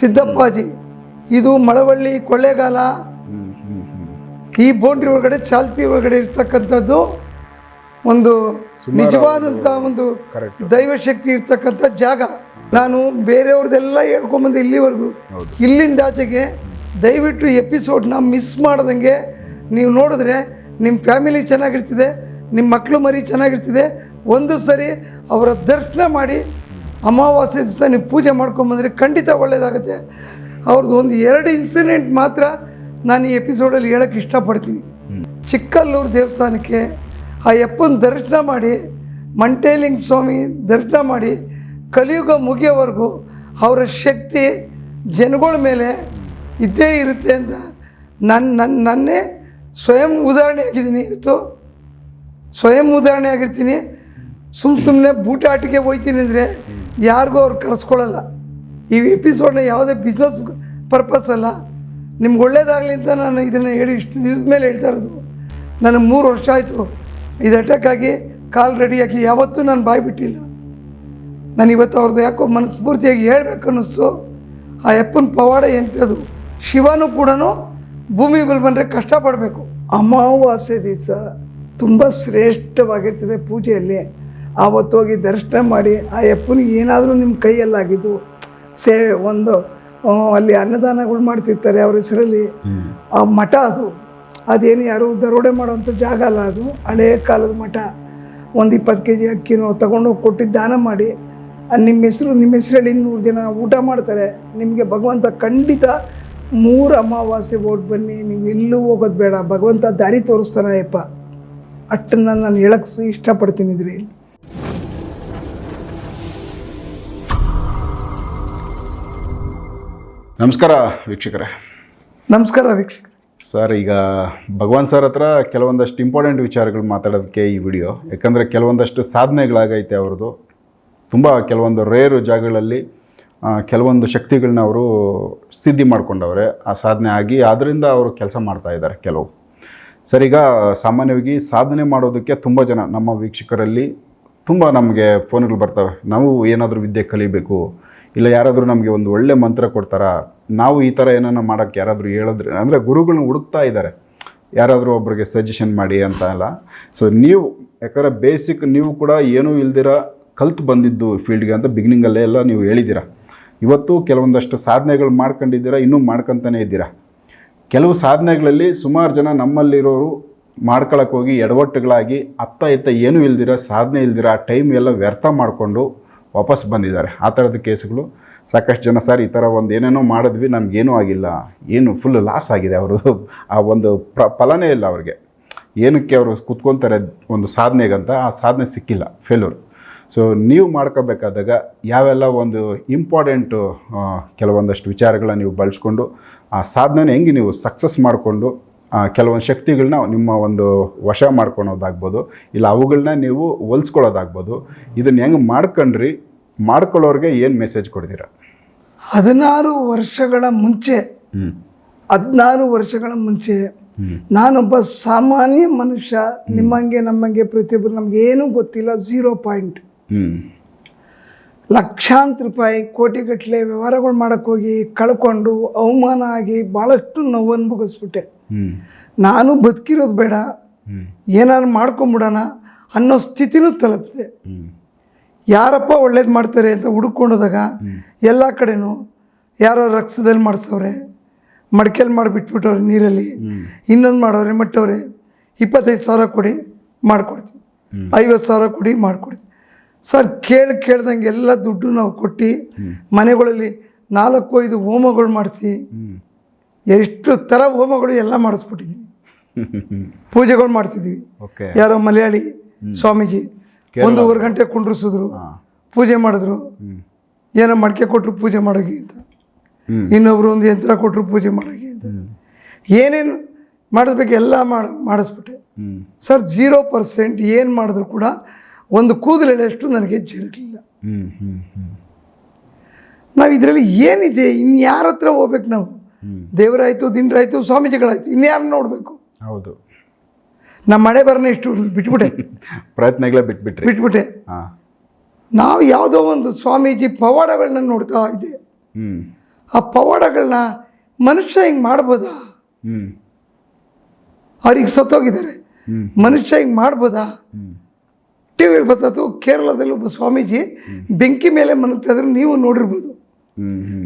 ಸಿದ್ದಪ್ಪಾಜಿ ಇದು ಮಳವಳ್ಳಿ ಕೊಳ್ಳೇಗಾಲ. ಈ ಬೌಂಡ್ರಿ ಒಳಗಡೆ ಚಾಲ್ತಿ ಒಳಗಡೆ ಇರ್ತಕ್ಕಂಥದ್ದು ಒಂದು ನಿಜವಾದಂಥ ಒಂದು ದೈವಶಕ್ತಿ ಇರ್ತಕ್ಕಂಥ ಜಾಗ. ನಾನು ಬೇರೆಯವ್ರದ್ದೆಲ್ಲ ಹೇಳ್ಕೊಂಬಂದು ಇಲ್ಲಿವರೆಗೂ. ಇಲ್ಲಿಂದ ಆಚೆಗೆ ದಯವಿಟ್ಟು ಎಪಿಸೋಡ್ನ ಮಿಸ್ ಮಾಡ್ದಂಗೆ ನೀವು ನೋಡಿದ್ರೆ ನಿಮ್ಮ ಫ್ಯಾಮಿಲಿ ಚೆನ್ನಾಗಿರ್ತಿದೆ ನಿಮ್ಮ ಮಕ್ಕಳು ಮರಿ ಚೆನ್ನಾಗಿರ್ತಿದೆ. ಒಂದು ಸರಿ ಅವರ ದರ್ಶನ ಮಾಡಿ ಅಮಾವಾಸ್ಯೆ ದಿವಸ ನೀವು ಪೂಜೆ ಮಾಡ್ಕೊಂಬಂದ್ರೆ ಖಂಡಿತ ಒಳ್ಳೆಯದಾಗುತ್ತೆ ಅವ್ರದ್ದು ಒಂದು ಎರಡು ಇನ್ಸಿಡೆಂಟ್ ಮಾತ್ರ ನಾನು ಈ ಎಪಿಸೋಡಲ್ಲಿ ಹೇಳೋಕ್ಕೆ ಇಷ್ಟಪಡ್ತೀನಿ. ಚಿಕ್ಕಲ್ಲೂರು ದೇವಸ್ಥಾನಕ್ಕೆ ಆ ಯಪ್ಪನ ದರ್ಶನ ಮಾಡಿ ಮಂಟೇಲಿಂಗ ಸ್ವಾಮಿ ದರ್ಶನ ಮಾಡಿ ಕಲಿಯುಗ ಮುಗಿಯೋವರೆಗೂ ಅವರ ಶಕ್ತಿ ಜನಗಳ ಮೇಲೆ ಇದ್ದೇ ಇರುತ್ತೆ ಅಂತ ನನ್ನ ನನ್ನ ನನ್ನೇ ಸ್ವಯಂ ಉದಾಹರಣೆ ಆಗಿದ್ದೀನಿ. ಇವತ್ತು ಸ್ವಯಂ ಉದಾಹರಣೆ ಆಗಿರ್ತೀನಿ. ಸುಮ್ಮ ಸುಮ್ಮನೆ ಬೂಟಾಟಿಗೆ ಹೋಯ್ತೀನಿ ಅಂದರೆ ಯಾರಿಗೂ ಅವ್ರು ಕರೆಸ್ಕೊಳ್ಳಲ್ಲ. ಈ ಎಪಿಸೋಡ್ನ ಯಾವುದೇ ಬಿಸ್ನೆಸ್ ಪರ್ಪಸ್ ಅಲ್ಲ. ನಿಮ್ಗೆ ಒಳ್ಳೇದಾಗಲಿ ಅಂತ ನಾನು ಇದನ್ನು ಹೇಳಿ ಇಷ್ಟು ದಿವಸ ಮೇಲೆ ಹೇಳ್ತಾ ಇರೋದು. ನನಗೆ ಮೂರು ವರ್ಷ ಆಯಿತು. ಇದು ಅಟ್ಯಾಕ್ ಆಗಿ ಕಾಲ್ ರೆಡಿಯಾಗಿ ಯಾವತ್ತೂ ನಾನು ಬಾಯಿ ಬಿಟ್ಟಿಲ್ಲ. ನಾನು ಇವತ್ತು ಅವ್ರದ್ದು ಯಾಕೋ ಮನಸ್ಫೂರ್ತಿಯಾಗಿ ಹೇಳ್ಬೇಕು ಅನ್ನಿಸ್ತು ಆ ಯಪ್ಪನ ಪವಾಡ ಎಂಥದ್ದು ಶಿವನು ಕೂಡ ಭೂಮಿ ಮೇಲೆ ಬಂದರೆ ಕಷ್ಟಪಡಬೇಕು. ಅಮಾವಾಸ್ಯ ದಿವಸ ತುಂಬ ಶ್ರೇಷ್ಠವಾಗಿರ್ತದೆ ಪೂಜೆಯಲ್ಲಿ. ಆವತ್ತು ಹೋಗಿ ದರ್ಶನ ಮಾಡಿ ಆ ಯಪ್ಪನಿಗೆ ಏನಾದರೂ ನಿಮ್ಮ ಕೈಯಲ್ಲಾಗಿದ್ದು ಸೇವೆ ಒಂದು ಅಲ್ಲಿ ಅನ್ನದಾನಗಳು ಮಾಡ್ತಿರ್ತಾರೆ ಅವ್ರ ಹೆಸರಲ್ಲಿ. ಆ ಮಠ ಅದು. ಅದೇನು ಯಾರು ದರೋಡೆ ಮಾಡುವಂಥ ಜಾಗ ಅಲ್ಲ ಅದು. ಹಳೆಯ ಕಾಲದ ಮಠ. ಒಂದು ಇಪ್ಪತ್ತು ಕೆ ಜಿ ಅಕ್ಕಿನೋ ತಗೊಂಡೋಗಿ ಕೊಟ್ಟಿದ್ದು ದಾನ ಮಾಡಿ ನಿಮ್ಮ ಹೆಸರು ನಿಮ್ಮ ಹೆಸರಲ್ಲಿ ನೂರು ಜನ ಊಟ ಮಾಡ್ತಾರೆ. ನಿಮಗೆ ಭಗವಂತ ಖಂಡಿತ ಮೂರು ಅಮಾವಾಸ್ಯೆ ಓಟ್ ಬನ್ನಿ ನೀವು ಎಲ್ಲೂ ಹೋಗೋದು ಬೇಡ. ಭಗವಂತ ದಾರಿ ತೋರಿಸ್ತಾನೆ ಯಪ್ಪ ಅಷ್ಟನ್ನು ನಾನು ಹೇಳಕ್ಕೆ ಇಷ್ಟಪಡ್ತೀನಿ ಇದ್ರಿ ನಮಸ್ಕಾರ ವೀಕ್ಷಕರೇ. ನಮಸ್ಕಾರ ವೀಕ್ಷಕರೇ. ಸರ್ ಈಗ ಭಗವಾನ್ ಸರ್ ಹತ್ರ ಕೆಲವೊಂದಷ್ಟು ಇಂಪಾರ್ಟೆಂಟ್ ವಿಚಾರಗಳು ಮಾತಾಡೋದಕ್ಕೆ ಈ ವಿಡಿಯೋ ಯಾಕಂದರೆ ಕೆಲವೊಂದಷ್ಟು ಸಾಧನೆಗಳಾಗೈತೆ ಅವ್ರದ್ದು. ತುಂಬ ಕೆಲವೊಂದು ರೇರು ಜಾಗಗಳಲ್ಲಿ ಕೆಲವೊಂದು ಶಕ್ತಿಗಳನ್ನ ಅವರು ಸಿದ್ಧಿ ಮಾಡ್ಕೊಂಡವ್ರೆ. ಆ ಸಾಧನೆ ಆಗಿ ಅದರಿಂದ ಅವರು ಕೆಲಸ ಮಾಡ್ತಾ ಇದ್ದಾರೆ ಕೆಲವು. ಸರ್ ಈಗ ಸಾಮಾನ್ಯವಾಗಿ ಸಾಧನೆ ಮಾಡೋದಕ್ಕೆ ತುಂಬ ಜನ ನಮ್ಮ ವೀಕ್ಷಕರಲ್ಲಿ ತುಂಬ ನಮಗೆ ಫೋನ್ಗಳು ಬರ್ತವೆ. ನಾವು ಏನಾದರೂ ವಿದ್ಯೆ ಕಲಿಬೇಕು ಇಲ್ಲ, ಯಾರಾದರೂ ನಮಗೆ ಒಂದು ಒಳ್ಳೆ ಮಂತ್ರ ಕೊಡ್ತಾರಾ? ನಾವು ಈ ಥರ ಏನನ್ನ ಮಾಡೋಕ್ಕೆ ಯಾರಾದರೂ ಹೇಳಿದ್ರೆ, ಅಂದರೆ ಗುರುಗಳನ್ನ ಹುಡುಕ್ತಾ ಇದ್ದಾರೆ ಯಾರಾದರೂ ಒಬ್ಬರಿಗೆ ಸಜೆಷನ್ ಮಾಡಿ ಅಂತ ಅಲ್ಲ. ಸೊ ನೀವು, ಯಾಕಂದರೆ ಬೇಸಿಕ್ ನೀವು ಕೂಡ ಏನೂ ಇಲ್ದಿರ ಕಲ್ತು ಬಂದಿದ್ದು ಫೀಲ್ಡ್ಗೆ ಅಂತ ಬಿಗಿನಿಂಗಲ್ಲೇ ಎಲ್ಲ ನೀವು ಹೇಳಿದ್ದೀರಾ ಇವತ್ತು ಕೆಲವೊಂದಷ್ಟು ಸಾಧನೆಗಳು ಮಾಡ್ಕೊಂಡಿದ್ದೀರಾ, ಇನ್ನೂ ಮಾಡ್ಕೊತಾನೆ ಇದ್ದೀರಾ. ಕೆಲವು ಸಾಧನೆಗಳಲ್ಲಿ ಸುಮಾರು ಜನ ನಮ್ಮಲ್ಲಿರೋರು ಮಾಡ್ಕೊಳಕ್ಕೆ ಹೋಗಿ ಎಡವಟ್ಟುಗಳಾಗಿ ಅತ್ತ ಇತ್ತ ಏನೂ ಇಲ್ದಿರ, ಸಾಧನೆ ಇಲ್ದಿರ ಟೈಮ್ ಎಲ್ಲ ವ್ಯರ್ಥ ಮಾಡಿಕೊಂಡು ವಾಪಸ್ ಬಂದಿದ್ದಾರೆ. ಆ ಥರದ ಕೇಸ್ಗಳು ಸಾಕಷ್ಟು ಜನ ಸರ್ ಈ ಥರ ಒಂದು ಏನೇನೋ ಮಾಡಿದ್ವಿ, ನಮಗೇನೂ ಆಗಿಲ್ಲ. ಏನು ಫುಲ್ ಲಾಸ್ ಆಗಿದೆ ಅವರು ಆ ಒಂದು ಪ್ರ, ಫಲನೇ ಇಲ್ಲ ಅವ್ರಿಗೆ. ಏನಕ್ಕೆ ಅವರು ಕುತ್ಕೊತಾರೆ ಒಂದು ಸಾಧನೆಗಂತ, ಆ ಸಾಧನೆ ಸಿಕ್ಕಿಲ್ಲ ಫೇಲ್ಯೂರ್ ಸೊ ನೀವು ಮಾಡ್ಕೋಬೇಕಾದಾಗ ಯಾವೆಲ್ಲ ಒಂದು ಇಂಪಾರ್ಟೆಂಟು ಕೆಲವೊಂದಷ್ಟು ವಿಚಾರಗಳನ್ನ ನೀವು ಬಳಸ್ಕೊಂಡು ಆ ಸಾಧನೆನ ಹೆಂಗೆ ನೀವು ಸಕ್ಸಸ್ ಮಾಡಿಕೊಂಡು ಕೆಲವೊಂದು ಶಕ್ತಿಗಳನ್ನ ನಿಮ್ಮ ಒಂದು ವಶ ಮಾಡ್ಕೊಳೋದಾಗ್ಬೋದು ಇಲ್ಲ ಅವುಗಳನ್ನ ನೀವು ಹೋಲ್ಸ್ಕೊಳ್ಳೋದಾಗ್ಬೋದು ಇದನ್ನು ಹೆಂಗೆ ಮಾಡ್ಕೊಂಡ್ರಿ ಮಾಡ್ಕೊಳ್ಳೋರಿಗೆ ಏನು ಮೆಸೇಜ್ ಕೊಡ್ತೀರಾ? ಹದಿನಾರು ವರ್ಷಗಳ ಮುಂಚೆ ಹದಿನಾರು ವರ್ಷಗಳ ಮುಂಚೆ ನಾನೊಬ್ಬ ಸಾಮಾನ್ಯ ಮನುಷ್ಯ ನಿಮ್ಮಂಗೆ ನಮ್ಮಂಗೆ ಪ್ರತಿಯೊಬ್ಬರು ನಮ್ಗೆ ಏನೂ ಗೊತ್ತಿಲ್ಲ ಝೀರೋ ಪಾಯಿಂಟ್ ಲಕ್ಷಾಂತರ ರೂಪಾಯಿ ಕೋಟಿಗಟ್ಟಲೆ ವ್ಯವಹಾರಗಳು ಮಾಡೋಕ್ಕೋಗಿ ಕಳ್ಕೊಂಡು ಅವಮಾನ ಆಗಿ ಭಾಳಷ್ಟು ನೋವು ಅನುಭವಿಸ್ಬಿಟ್ಟೆ ಹ್ಞೂ ನಾನು ಬದುಕಿರೋದು ಬೇಡ. ಏನಾದ್ರು ಮಾಡ್ಕೊಂಬಿಡೋಣ ಅನ್ನೋ ಸ್ಥಿತಿನೂ ತಲುಪಿದೆ ಯಾರಪ್ಪ ಒಳ್ಳೇದು ಮಾಡ್ತಾರೆ ಅಂತ ಹುಡುಕೊಂಡೋದಾಗ ಎಲ್ಲ ಕಡೆನೂ ಯಾರೋ ರಕ್ತದಲ್ಲಿ ಮಾಡಿಸವ್ರೆ ಮಡಿಕೆಲಿ ಮಾಡಿಬಿಟ್ಬಿಟ್ಟವ್ರೆ ನೀರಲ್ಲಿ ಇನ್ನೊಂದು ಮಾಡೋರೆ ಮಟ್ಟವ್ರೆ ಇಪ್ಪತ್ತೈದು ಸಾವಿರ ಕೊಡಿ ಮಾಡಿಕೊಡ್ತೀವಿ. ಐವತ್ತು ಸಾವಿರ ಕೊಡಿ ಮಾಡಿಕೊಡ್ತೀವಿ. ಸರ್ ಕೇಳಿ ಕೇಳ್ದಂಗೆ ಎಲ್ಲ ದುಡ್ಡು ನಾವು ಕೊಟ್ಟು ಮನೆಗಳಲ್ಲಿ ನಾಲ್ಕು ಐದು ಹೋಮಗಳು ಮಾಡಿಸಿ ಎಷ್ಟು ಥರ ಹೋಮಗಳು ಎಲ್ಲ ಮಾಡಿಸ್ಬಿಟ್ಟಿದ್ದೀನಿ. ಪೂಜೆಗಳು ಮಾಡ್ತಿದ್ದೀವಿ ಯಾರೋ ಮಲಯಾಳಿ ಸ್ವಾಮೀಜಿ. ಒಂದೂವರೆ ಗಂಟೆ ಕುಂಡ್ರಿಸಿದ್ರು. ಪೂಜೆ ಮಾಡಿದ್ರು. ಏನೋ ಮಡಿಕೆ ಕೊಟ್ಟರು ಪೂಜೆ ಮಾಡೋಕೆ ಅಂತ. ಇನ್ನೊಬ್ರು ಒಂದು ಯಂತ್ರ ಕೊಟ್ಟರು ಪೂಜೆ ಮಾಡೋಕೆ ಅಂತ. ಏನೇನು ಮಾಡಿಸ್ಬೇಕು ಎಲ್ಲ ಮಾಡಿ ಮಾಡಿಸ್ಬಿಟ್ಟೆ. ಸರ್ ಜೀರೋ ಪರ್ಸೆಂಟ್ ಏನು ಮಾಡಿದ್ರು ಕೂಡ ಒಂದು ಕೂದಲೆಳೆಷ್ಟು ನನಗೆ ಜರುಗಲಿಲ್ಲ. ನಾವು ಇದರಲ್ಲಿ ಏನಿದೆ? ಇನ್ಯಾರ ಯಾರ ಹತ್ರ ಹೋಗ್ಬೇಕು ನಾವು? ದೇವರಾಯ್ತು ದಿಂಡ್ರಾಯಿತು ಸ್ವಾಮೀಜಿಗಳಾಯ್ತು ಇನ್ಯಾರು ನೋಡಬೇಕು? ಹೌದು. ನಮ್ಮ ಮಳೆ ಬರನೇ ಇಷ್ಟು ಬಿಟ್ಬಿಟ್ಟೆ. ಪ್ರಯತ್ನಗಳೇ ಬಿಟ್ಬಿಟ್ರೆ. ಬಿಟ್ಬಿಟ್ಟೆ. ಹಾಂ. ನಾವು ಯಾವುದೋ ಒಂದು ಸ್ವಾಮೀಜಿ ಪವಾಡಗಳನ್ನ ನೋಡ್ತಾ ಇದ್ದೆ. ಹ್ಞೂ ಆ ಪವಾಡಗಳನ್ನ ಮನುಷ್ಯ ಹಿಂಗೆ ಮಾಡ್ಬೋದಾ? ಅವ್ರಿಗೆ ಸತ್ತೋಗಿದ್ದಾರೆ. ಮನುಷ್ಯ ಹಿಂಗೆ ಮಾಡ್ಬೋದಾ? ಟಿ ವಿಯಲ್ಲಿ ಬರ್ತದ್ದು ಕೇರಳದಲ್ಲಿ ಒಬ್ಬ ಸ್ವಾಮೀಜಿ ಬೆಂಕಿ ಮೇಲೆ ಇದ್ರು ನೀವು ನೋಡಿರ್ಬೋದು.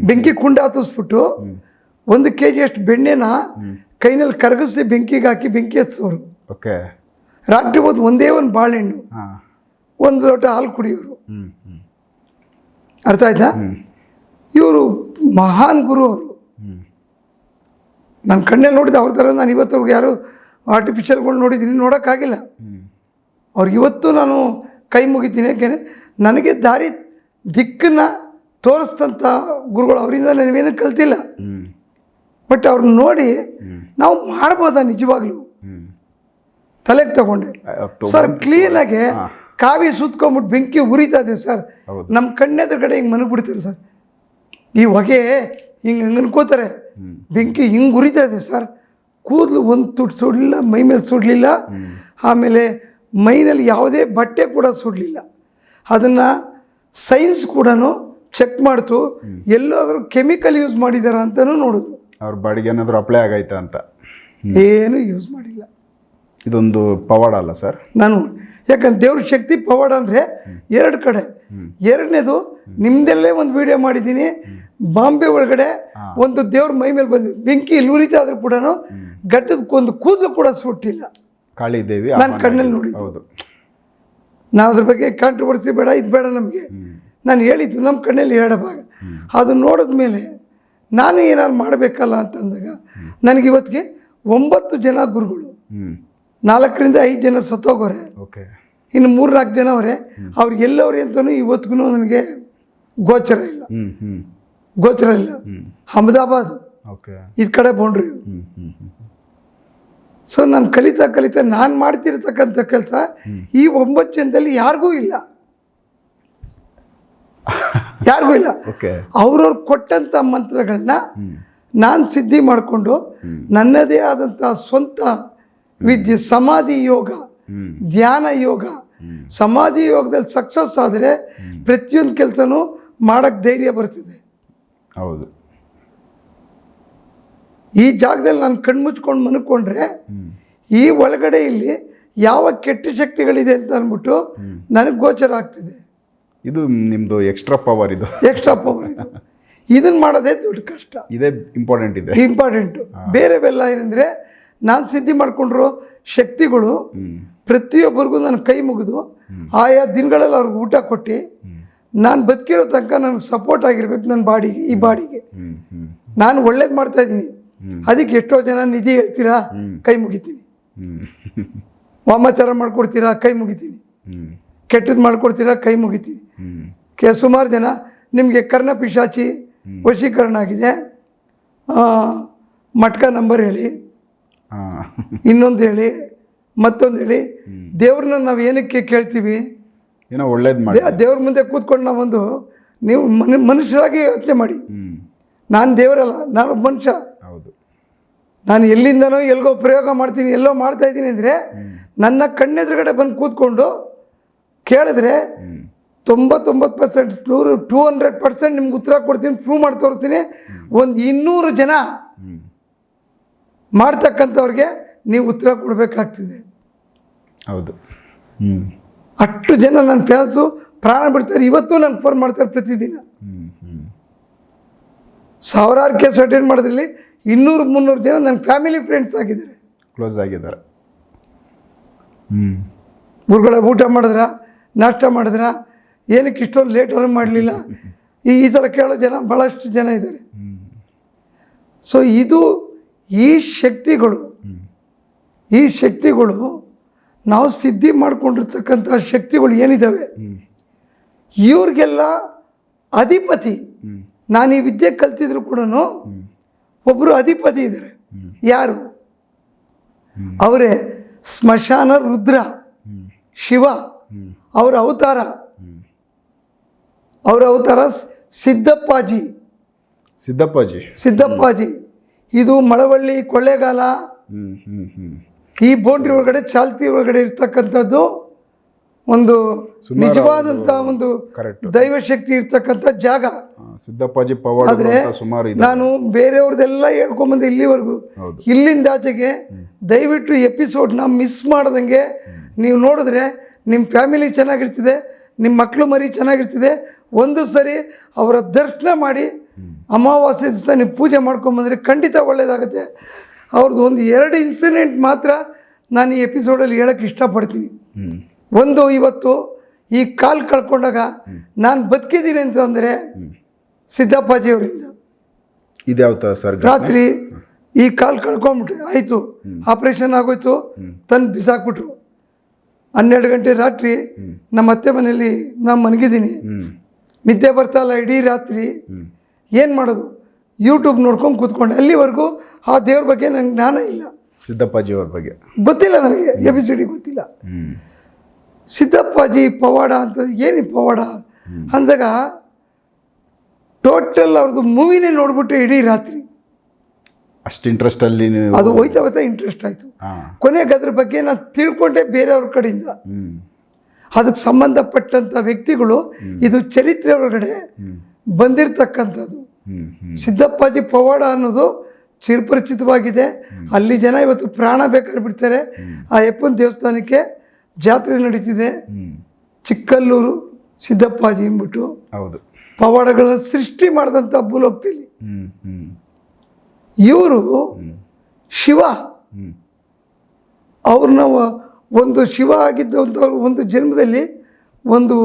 ಬೆಂಕಿ ಕುಂಡ ಹತ್ತಿಸ್ಬಿಟ್ಟು ಒಂದು ಕೆ ಜಿ ಅಷ್ಟು ಬೆಣ್ಣೆನ ಕೈನಲ್ಲಿ ಕರಗಿಸಿ ಬೆಂಕಿಗೆ ಹಾಕಿ ಬೆಂಕಿ ಹಚ್ಚೋರು. ಓಕೆ. ರಾತ್ರಿ ಹೊತ್ತು ಒಂದೇ ಒಂದು ಬಾಳೆಹಣ್ಣು. ಒಂದು ಲೋಟ ಹಾಲು ಕುಡಿಯೋರು. ಅರ್ಥ ಆಯ್ತಾ? ಇವರು ಮಹಾನ್ ಗುರು ಅವರು. ನನ್ನ ಕಣ್ಣಲ್ಲಿ ನೋಡಿದ ಅವ್ರ ಥರ ನಾನು ಇವತ್ತವ್ರಿಗೆ ಯಾರು ಆರ್ಟಿಫಿಷಿಯಲ್ಗಳು ನೋಡಿದ್ದೀನಿ ನೋಡೋಕ್ಕಾಗಿಲ್ಲ. ಅವ್ರಿಗೆ ಇವತ್ತು ನಾನು ಕೈ ಮುಗಿತೀನಿ ಯಾಕೆಂದರೆ ನನಗೆ ದಾರಿ ದಿಕ್ಕನ್ನು ತೋರಿಸ್ತಂಥ ಗುರುಗಳು ಅವರಿಂದ ನನಗೇನು ಕಲ್ತಿಲ್ಲ. ಬಟ್ ಅವ್ರನ್ನ ನೋಡಿ ನಾವು ಮಾಡ್ಬೋದಾ ನಿಜವಾಗ್ಲೂ? ತಲೆಗೆ ತಗೊಂಡೆ. ಸರ್ ಕ್ಲೀನಾಗೆ. ಕಾವಿ ಸುತ್ಕೊಂಬಿಟ್ಟು ಬೆಂಕಿ ಉರಿತಾ ಇದೆ ಸರ್. ನಮ್ಮ ಕಣ್ಣೆದುರುಗಡೆ ಹಿಂಗೆ ಮನಗ್ಬಿಡ್ತಾರೆ ಸರ್. ಈ ಹೊಗೆ ಹಿಂಗೆ ಹಂಗೆ ಅನ್ಕೋತಾರೆ. ಬೆಂಕಿ ಹಿಂಗೆ ಉರಿತಾ ಇದೆ ಸರ್. ಕೂದಲು ಒಂದು ತುಟ್ಟು ಸುಡಲಿಲ್ಲ ಮೈ ಮೇಲೆ ಸುಡಲಿಲ್ಲ. ಆಮೇಲೆ ಮೈನಲ್ಲಿ ಯಾವುದೇ ಬಟ್ಟೆ ಕೂಡ ಸುಡಲಿಲ್ಲ. ಅದನ್ನು ಸೈನ್ಸ್ ಕೂಡ ಚೆಕ್ ಮಾಡ್ತು. ಎಲ್ಲಾದರೂ ಕೆಮಿಕಲ್ ಯೂಸ್ ಮಾಡಿದಾರ ಅಂತಲೂ ನೋಡಿದ್ರು ಅವ್ರ ಬಾಡಿಗೆ ಏನಾದರೂ ಅಪ್ಲೈ ಆಗೈತಾ ಅಂತ? ಏನು ಯೂಸ್ ಮಾಡಿಲ್ಲ. ಇದೊಂದು ಪವಾಡ ಅಲ್ಲ ಸರ್? ನಾನು ಯಾಕಂದ್ರೆ ದೇವ್ರ ಶಕ್ತಿ ಪವಾಡ ಅಂದರೆ ಎರಡು ಕಡೆ. ಎರಡನೇದು ನಿಮ್ದಲ್ಲೇ ಒಂದು ವಿಡಿಯೋ ಮಾಡಿದ್ದೀನಿ. ಬಾಂಬೆ ಒಳಗಡೆ ಒಂದು ದೇವ್ರ ಮೈ ಮೇಲೆ ಬಂದಿದ್ದು ಬೆಂಕಿ ಇಲ್ಲಿ ಉರಿತಾ ಆದ್ರೂ ಕೂಡ ಗಡ್ಡದ ಒಂದು ಕೂದಲು ಕೂಡ ಸುಟ್ಟಿಲ್ಲ. ಕಾಳಿದೇವಿ ನಾನು ಕಣ್ಣಲ್ಲಿ ನೋಡಿ ನೋಡಿದ್ದು. ಹೌದು. ನಾವು ಅದ್ರ ಬಗ್ಗೆ ಕಾಂಟ್ರವರ್ಸಿ ಬೇಡ ಇದು ಬೇಡ ನಮಗೆ. ನಾನು ಹೇಳಿದ್ದು ನಮ್ಮ ಕಣ್ಣಲ್ಲಿ ಹೇಳಬಾಗ ಭಾಗ. ಅದು ನೋಡಿದ ಮೇಲೆ ನಾನು ಏನಾದ್ರು ಮಾಡಬೇಕಲ್ಲ ಅಂತಂದಾಗ ನನಗೆ ಇವತ್ತಿಗೆ ಒಂಬತ್ತು ಜನ ಗುರುಗಳು. ನಾಲ್ಕರಿಂದ ಐದು ಜನ ಸತ್ತೋಗೋರೆ. ಓಕೆ ಇನ್ನು ಮೂರು ನಾಲ್ಕು ಜನ ಅವರೇ. ಅವ್ರು ಎಲ್ಲವ್ರೆ ಅಂತಲೂ ಇವತ್ತಿಗೂ ನನಗೆ ಗೋಚರ ಇಲ್ಲ. ಗೋಚರ ಇಲ್ಲ. ಅಹಮದಾಬಾದ್. ಈ ಕಡೆ ಬೌಂಡ್ರಿ. ಸೊ ನಾನು ಕಲಿತಾ ಕಲಿತಾ ನಾನು ಮಾಡ್ತಿರ್ತಕ್ಕಂಥ ಕೆಲಸ ಈ ಒಂಬತ್ತು ಜನದಲ್ಲಿ ಯಾರಿಗೂ ಇಲ್ಲ. ಯಾರಿಗೂ ಇಲ್ಲ. ಅವ್ರವ್ರು ಕೊಟ್ಟಂಥ ಮಂತ್ರಗಳನ್ನ ನಾನು ಸಿದ್ಧಿ ಮಾಡಿಕೊಂಡು ನನ್ನದೇ ಆದಂಥ ಸ್ವಂತ ವಿದ್ಯೆ ಸಮಾಧಿ ಯೋಗ ಧ್ಯಾನ ಯೋಗ. ಸಮಾಧಿ ಯೋಗದಲ್ಲಿ ಸಕ್ಸಸ್ ಆದರೆ ಪ್ರತಿಯೊಂದು ಕೆಲಸನೂ ಮಾಡೋಕ್ಕೆ ಧೈರ್ಯ ಬರ್ತಿದೆ. ಹೌದು. ಈ ಜಾಗದಲ್ಲಿ ನಾನು ಕಣ್ಮುಚ್ಕೊಂಡು ಮನ್ಕೊಂಡ್ರೆ ಈ ಒಳಗಡೆ ಇಲ್ಲಿ ಯಾವ ಕೆಟ್ಟ ಶಕ್ತಿಗಳಿದೆ ಅಂತ ಅಂದ್ಬಿಟ್ಟು ನನಗೆ ಗೋಚರ ಆಗ್ತಿದೆ. ಇದು ನಿಮ್ಮದು ಎಕ್ಸ್ಟ್ರಾ ಪವರ್ ಇದು. ಎಕ್ಸ್ಟ್ರಾ ಪವರ್ ಇದು. ಇದನ್ನು ಮಾಡೋದೇ ದೊಡ್ಡ ಕಷ್ಟ. ಇದೇ ಇಂಪಾರ್ಟೆಂಟ್ ಇದೆ. ಇಂಪಾರ್ಟೆಂಟು ಬೇರೆವೆಲ್ಲ ಏನಂದರೆ ನಾನು ಸಿದ್ಧಿ ಮಾಡಿಕೊಂಡ್ರು ಶಕ್ತಿಗಳು ಪ್ರತಿಯೊಬ್ಬರಿಗೂ ನನ್ನ ಕೈ ಮುಗಿದು ಆಯಾ ದಿನಗಳಲ್ಲಿ ಅವ್ರಿಗೆ ಊಟ ಕೊಟ್ಟು ನಾನು ಬದುಕಿರೋ ತನಕ ನನಗೆ ಸಪೋರ್ಟ್ ಆಗಿರ್ಬೇಕು ನನ್ನ ಬಾಡಿಗೆ ಈ ಬಾಡಿಗೆ. ನಾನು ಒಳ್ಳೇದು ಮಾಡ್ತಾ ಇದ್ದೀನಿ. ಅದಕ್ಕೆ ಎಷ್ಟೋ ಜನ ನಿಧಿ ಹೇಳ್ತೀರಾ? ಕೈ ಮುಗಿತೀನಿ. ವಾಮಾಚಾರ ಮಾಡ್ಕೊಡ್ತೀರಾ? ಕೈ ಮುಗಿತೀನಿ. ಕೆಟ್ಟದ್ದು ಮಾಡ್ಕೊಡ್ತೀರಾ ಕೈ ಮುಗಿತೀನಿ. ಕೆ ಸುಮಾರು ಜನ ನಿಮಗೆ ಕರ್ಣ ಪಿಶಾಚಿ ವಶೀಕರಣ ಆಗಿದೆ. ಮಟ್ಕ ನಂಬರ್ ಹೇಳಿ. ಇನ್ನೊಂದು ಹೇಳಿ ಮತ್ತೊಂದು ಹೇಳಿ. ದೇವ್ರನ್ನ ನಾವು ಏನಕ್ಕೆ ಕೇಳ್ತೀವಿ? ಏನೋ ಒಳ್ಳೇದು ಮಾಡಿ. ದೇವ್ರ ಮುಂದೆ ಕೂತ್ಕೊಂಡು ನಾವೊಂದು ನೀವು ಮನು ಮನುಷ್ಯರಾಗಿ ಯೋಚನೆ ಮಾಡಿ. ನಾನು ದೇವರಲ್ಲ ನಾನು ಮನುಷ್ಯ. ಹೌದು. ನಾನು ಎಲ್ಲಿಂದನೋ ಎಲ್ಗೋ ಪ್ರಯೋಗ ಮಾಡ್ತೀನಿ ಎಲ್ಲೋ ಮಾಡ್ತಾ ಇದ್ದೀನಿ ಅಂದರೆ ನನ್ನ ಕಣ್ಣೆದುರುಗಡೆ ಬಂದು ಕೂತ್ಕೊಂಡು ಕೇಳಿದ್ರೆ ತೊಂಬತ್ತೊಂಬತ್ತು percent to two hundred percent ನಿಮ್ಗೆ ಉತ್ತರ ಕೊಡ್ತೀನಿ ಪ್ರೂವ್ ಮಾಡಿ ತೋರಿಸ್ತೀನಿ. ಒಂದು ಇನ್ನೂರು ಜನ ಮಾಡ್ತಕ್ಕಂಥವ್ರಿಗೆ ನೀವು ಉತ್ತರ ಕೊಡಬೇಕಾಗ್ತಿದೆ. ಹೌದು. ಅಷ್ಟು ಜನ ನನ್ನ ಫ್ಯಾನ್ಸು ಪ್ರಾಣ ಬಿಡ್ತಾರೆ. ಇವತ್ತು ನಂಗೆ ಫೋನ್ ಮಾಡ್ತಾರೆ ಪ್ರತಿದಿನ. ಸಾವಿರಾರು ಕೇಸ್ ಅಟೆಂಡ್ ಮಾಡೋದ್ರಲ್ಲಿ ಇನ್ನೂರು ಮುನ್ನೂರು ಜನ ನನ್ನ ಫ್ಯಾಮಿಲಿ ಫ್ರೆಂಡ್ಸ್ ಆಗಿದ್ದಾರೆ. ಕ್ಲೋಸ್ ಆಗಿದ್ದಾರೆ. ಗುರುಗಳ ಊಟ ಮಾಡಿದ್ರ? ನಾಷ್ಟ ಮಾಡಿದ್ರ ಏನಕ್ಕೆ ಇಷ್ಟೊಂದು ಲೇಟ್ ಮಾಡಲಿಲ್ಲ. ಈ ಈ ಥರ ಕೇಳೋ ಜನ ಭಾಳಷ್ಟು ಜನ ಇದ್ದಾರೆ. ಸೊ ಇದು ಈ ಶಕ್ತಿಗಳು ಈ ಶಕ್ತಿಗಳು ನಾವು ಸಿದ್ಧಿ ಮಾಡಿಕೊಂಡಿರ್ತಕ್ಕಂಥ ಶಕ್ತಿಗಳು ಏನಿದ್ದಾವೆ ಇವ್ರಿಗೆಲ್ಲ ಅಧಿಪತಿ. ನಾನು ಈ ವಿದ್ಯೆ ಕಲ್ತಿದ್ರು ಕೂಡ ಒಬ್ಬರು ಅಧಿಪತಿ ಇದ್ದಾರೆ. ಯಾರು? ಅವರೇ ಸ್ಮಶಾನ ರುದ್ರ, ಶಿವ. ಅವರ ಅವತಾರ. ಅವರ ಅವತಾರ ಸಿದ್ದಪ್ಪಾಜಿ. ಸಿದ್ದಪ್ಪಾಜಿ. ಸಿದ್ದಪ್ಪಾಜಿ. ಇದು ಮಳವಳ್ಳಿ ಕೊಳ್ಳೇಗಾಲ. ಈ ಬೌಂಡ್ರಿ ಒಳಗಡೆ ಚಾಲ್ತಿ ಒಳಗಡೆ ಇರ್ತಕ್ಕಂಥದ್ದು ಒಂದು ನಿಜವಾದಂತ ನಿಜವಾದಂಥ ಒಂದು ದೈವ ದೈವಶಕ್ತಿ ಇರ್ತಕ್ಕಂಥ ಜಾಗ. ಸಿದ್ದಪ್ಪಾಜಿ ಪವಾಡ ಆದ್ರೆ ಸುಮಾರು ನಾನು ಬೇರೆಯವ್ರದ್ದೆಲ್ಲ ಹೇಳ್ಕೊಂಬಂದೆ ಇಲ್ಲಿವರೆಗೂ. ಇಲ್ಲಿಂದ ಆಚೆಗೆ ದಯವಿಟ್ಟು ಎಪಿಸೋಡ್ನ ಮಿಸ್ ಮಾಡ್ದಂಗೆ ನೀವು ನೋಡಿದ್ರೆ ನಿಮ್ಮ ಫ್ಯಾಮಿಲಿ ಚೆನ್ನಾಗಿರ್ತಿದೆ ನಿಮ್ಮ ಮಕ್ಕಳು ಮರಿ ಚೆನ್ನಾಗಿರ್ತಿದೆ ಒಂದು ಸರಿ ಅವರ ದರ್ಶನ ಮಾಡಿ ಅಮಾವಾಸ್ಯೆ ದಿವಸ ನೀವು ಪೂಜೆ ಮಾಡ್ಕೊಂಬಂದ್ರೆ ಖಂಡಿತ ಒಳ್ಳೆಯದಾಗುತ್ತೆ ಅವ್ರದ್ದು ಒಂದು ಎರಡು ಇನ್ಸಿಡೆಂಟ್ ಮಾತ್ರ ನಾನು ಈ ಎಪಿಸೋಡಲ್ಲಿ ಹೇಳೋಕ್ಕೆ ಇಷ್ಟಪಡ್ತೀನಿ. ಒಂದು ಇವತ್ತು ಈ ಕಾಲು ಕಳ್ಕೊಂಡಾಗ ನಾನು ಬದುಕಿದ್ದೀನಿ ಅಂತಂದರೆ ಸಿದ್ದಪ್ಪಾಜಿಯವರಿಂದ ಇದ್ಯಾವ ಥರ ಸರ್ ರಾತ್ರಿ ಈ ಕಾಲು ಕಳ್ಕೊಂಬಿಟ್ರೆ ಆಯಿತು ಆಪ್ರೇಷನ್ ಆಗೋಯ್ತು ತಂದು ಬಿಸಾಕ್ಬಿಟ್ರು. ಹನ್ನೆರಡು ಗಂಟೆ ರಾತ್ರಿ ನಮ್ಮ ಅತ್ತೆ ಮನೆಯಲ್ಲಿ ನಾನು ಮನಗಿದ್ದೀನಿ ನಿದ್ದೆ ಬರ್ತಾಯಿಲ್ಲ ಇಡೀ ರಾತ್ರಿ. ಏನು ಮಾಡೋದು? ಯೂಟ್ಯೂಬ್ ನೋಡ್ಕೊಂಡು ಕೂತ್ಕೊಂಡೆ. ಅಲ್ಲಿವರೆಗೂ ಆ ದೇವ್ರ ಬಗ್ಗೆ ನನಗೆ ಜ್ಞಾನ ಇಲ್ಲ. ಸಿದ್ದಪ್ಪಾಜಿ ಅವ್ರ ಬಗ್ಗೆ. ಗೊತ್ತಿಲ್ಲ ನನಗೆ. ಎ ಬಿ ಸಿ ಡಿ ಗೊತ್ತಿಲ್ಲ. ಸಿದ್ದಪ್ಪಾಜಿ ಪವಾಡ ಅಂತ ಏನು ಪವಾಡ? ಅಂದಾಗ ಟೋಟಲ್ ಅವ್ರದ್ದು ಮೂವಿನೇ ನೋಡ್ಬಿಟ್ಟು ಇಡೀ ರಾತ್ರಿ. ಅಷ್ಟು ಇಂಟ್ರೆಸ್ಟ್ ಅಲ್ಲಿ ಅದು ಹೋಯ್ತಾ ಹೋಯ್ತಾ ಇಂಟ್ರೆಸ್ಟ್ ಆಯಿತು. ಕೊನೆಗೆ ಅದ್ರ ಬಗ್ಗೆ ನಾನು ತಿಳ್ಕೊಂಡೆ ಬೇರೆಯವ್ರ ಕಡೆಯಿಂದ. ಅದಕ್ಕೆ ಸಂಬಂಧಪಟ್ಟಂಥ ವ್ಯಕ್ತಿಗಳು ಇದು ಚರಿತ್ರೆ ಒಳಗಡೆ ಬಂದಿರತಕ್ಕಂಥದ್ದು. ಸಿದ್ದಪ್ಪಾಜಿ ಪವಾಡ ಅನ್ನೋದು ಚಿರಪರಿಚಿತವಾಗಿದೆ. ಅಲ್ಲಿ ಜನ ಇವತ್ತು ಪ್ರಾಣ ಬೇಕಾದ್ರೆ ಬಿಡ್ತಾರೆ. ಆ ಯಪ್ಪನ ದೇವಸ್ಥಾನಕ್ಕೆ ಜಾತ್ರೆ ನಡೀತಿದೆ. ಚಿಕ್ಕಲ್ಲೂರು ಸಿದ್ದಪ್ಪಾಜಿ ಅಂದ್ಬಿಟ್ಟು ಹೌದು. ಪವಾಡಗಳನ್ನ ಸೃಷ್ಟಿ ಮಾಡಿದಂಥ ಭೂಲೋಕದಲ್ಲಿ. ಇವರು ಶಿವ. ಅವ್ರನ್ನ ಒಂದು ಶಿವ ಆಗಿದ್ದಂಥವ್ರು ಒಂದು ಜನ್ಮದಲ್ಲಿ ಒಂದು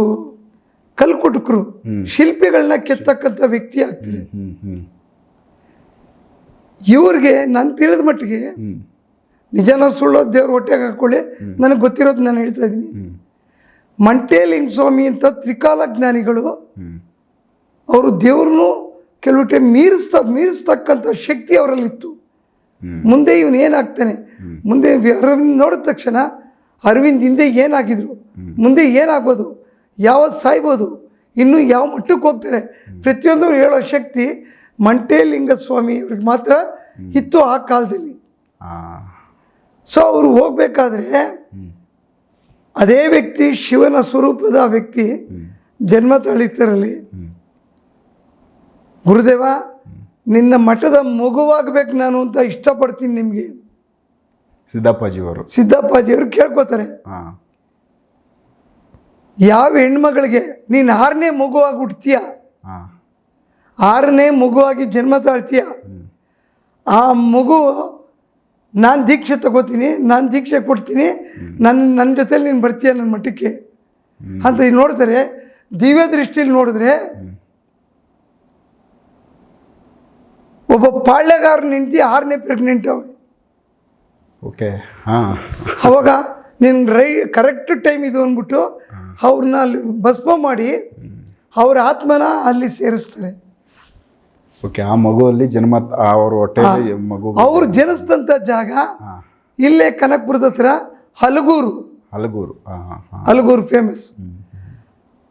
ಕಲ್ಕುಟುಕರು. ಶಿಲ್ಪಿಗಳನ್ನ ಕೆತ್ತಕ್ಕಂಥ ವ್ಯಕ್ತಿ ಆಗ್ತಾರೆ. ಇವ್ರಿಗೆ ನಾನು ತಿಳಿದ ಮಟ್ಟಿಗೆ ನಿಜನ ಸುಳ್ಳೋ ದೇವ್ರ ಹೊಟ್ಟೆಗೆ ಹಾಕೊಳ್ಳಿ ನನಗೆ ಗೊತ್ತಿರೋದು ನಾನು ಹೇಳ್ತಾ ಇದ್ದೀನಿ ಮಂಟೇಲಿಂಗ ಸ್ವಾಮಿ ಅಂತ ತ್ರಿಕಾಲ ಜ್ಞಾನಿಗಳು ಅವರು ದೇವ್ರನ್ನು ಕೆಲವು ಟೈಮ್ ಮೀರಿಸ್ತ ಮೀರಿಸ್ತಕ್ಕಂಥ ಶಕ್ತಿ ಅವರಲ್ಲಿತ್ತು. ಮುಂದೆ ಇವನು ಏನಾಗ್ತಾನೆ? ಮುಂದೆ ಅರವಿಂದ್ ನೋಡಿದ ತಕ್ಷಣ ಅರವಿಂದ್ ಹಿಂದೆ ಏನಾಗಿದ್ರು? ಮುಂದೆ ಏನಾಗ್ಬೋದು? ಯಾವತ್ತು ಸಾಯ್ಬೋದು? ಇನ್ನೂ ಯಾವ ಮಟ್ಟಕ್ಕೆ ಹೋಗ್ತಾರೆ? ಪ್ರತಿಯೊಂದು ಹೇಳೋ ಶಕ್ತಿ ಮಂಟೇಲಿಂಗ ಸ್ವಾಮಿ ಅವ್ರಿಗೆ ಮಾತ್ರ ಇತ್ತು ಆ ಕಾಲದಲ್ಲಿ. ಸೊ ಅವರು ಹೋಗ್ಬೇಕಾದ್ರೆ ಅದೇ ವ್ಯಕ್ತಿ ಶಿವನ ಸ್ವರೂಪದ ವ್ಯಕ್ತಿ ಜನ್ಮ ತಾಳಿತರಲ್ಲಿ ಗುರುದೇವ ನಿನ್ನ ಮಠದ ಮಗುವಾಗಬೇಕು ನಾನು ಅಂತ ಇಷ್ಟಪಡ್ತೀನಿ ನಿಮಗೆ. ಸಿದ್ದಪ್ಪಾಜಿಯವರು. ಸಿದ್ದಪ್ಪಾಜಿಯವರು ಕೇಳ್ಕೊತಾರೆ. ಹಾ. ಯಾವ ಹೆಣ್ಮಗಳಿಗೆ ನೀನು ಆರನೇ ಮಗುವಾಗಿ ಹುಡ್ತೀಯ ಹಾ. ಆರನೇ ಮಗುವಾಗಿ ಜನ್ಮ ತಾಳ್ತೀಯ? ಆ ಮಗು ನಾನು ದೀಕ್ಷೆ ತಗೋತೀನಿ ನಾನು ದೀಕ್ಷೆ ಕೊಡ್ತೀನಿ ನನ್ನ ನನ್ನ ಜೊತೇಲಿ ನೀನು ಬರ್ತೀಯ ನನ್ನ ಮಠಕ್ಕೆ? ಅಂತ ನೋಡ್ತಾರೆ. ದಿವ್ಯ ದೃಷ್ಟಿಯಲ್ಲಿ ನೋಡಿದ್ರೆ ಒಬ್ಬ ಪಾಳ್ಯಗಾರ ನಿಂತಿ ಆರನೇ ಪ್ರೆಗ್ನೆಂಟ್ ಅವ ಓಕೆ ಹಾಂ. ಅವಾಗ ನಿನ್ನ ರೈ ಕರೆಕ್ಟ್ ಟೈಮ್ ಇದು ಅಂದ್ಬಿಟ್ಟು ಅವ್ರನ್ನ ಅಲ್ಲಿ ಭಸ್ಮ ಮಾಡಿ ಅವ್ರ ಆತ್ಮನ ಅಲ್ಲಿ ಸೇರಿಸ್ತಾರೆ. ಓಕೆ ಆ ಮಗುವಲ್ಲಿ ಜನ್ಮ ಅವ್ರ ಹೊಟ್ಟೆಯಲ್ಲಿ ಮಗು ಅವ್ರು ಜನಿಸಿದಂಥ ಜಾಗ ಇಲ್ಲೇ ಕನಕಪುರದ ಹತ್ರ ಹಲಗೂರು. ಹಲಗೂರು ಹಲಗೂರು ಫೇಮಸ್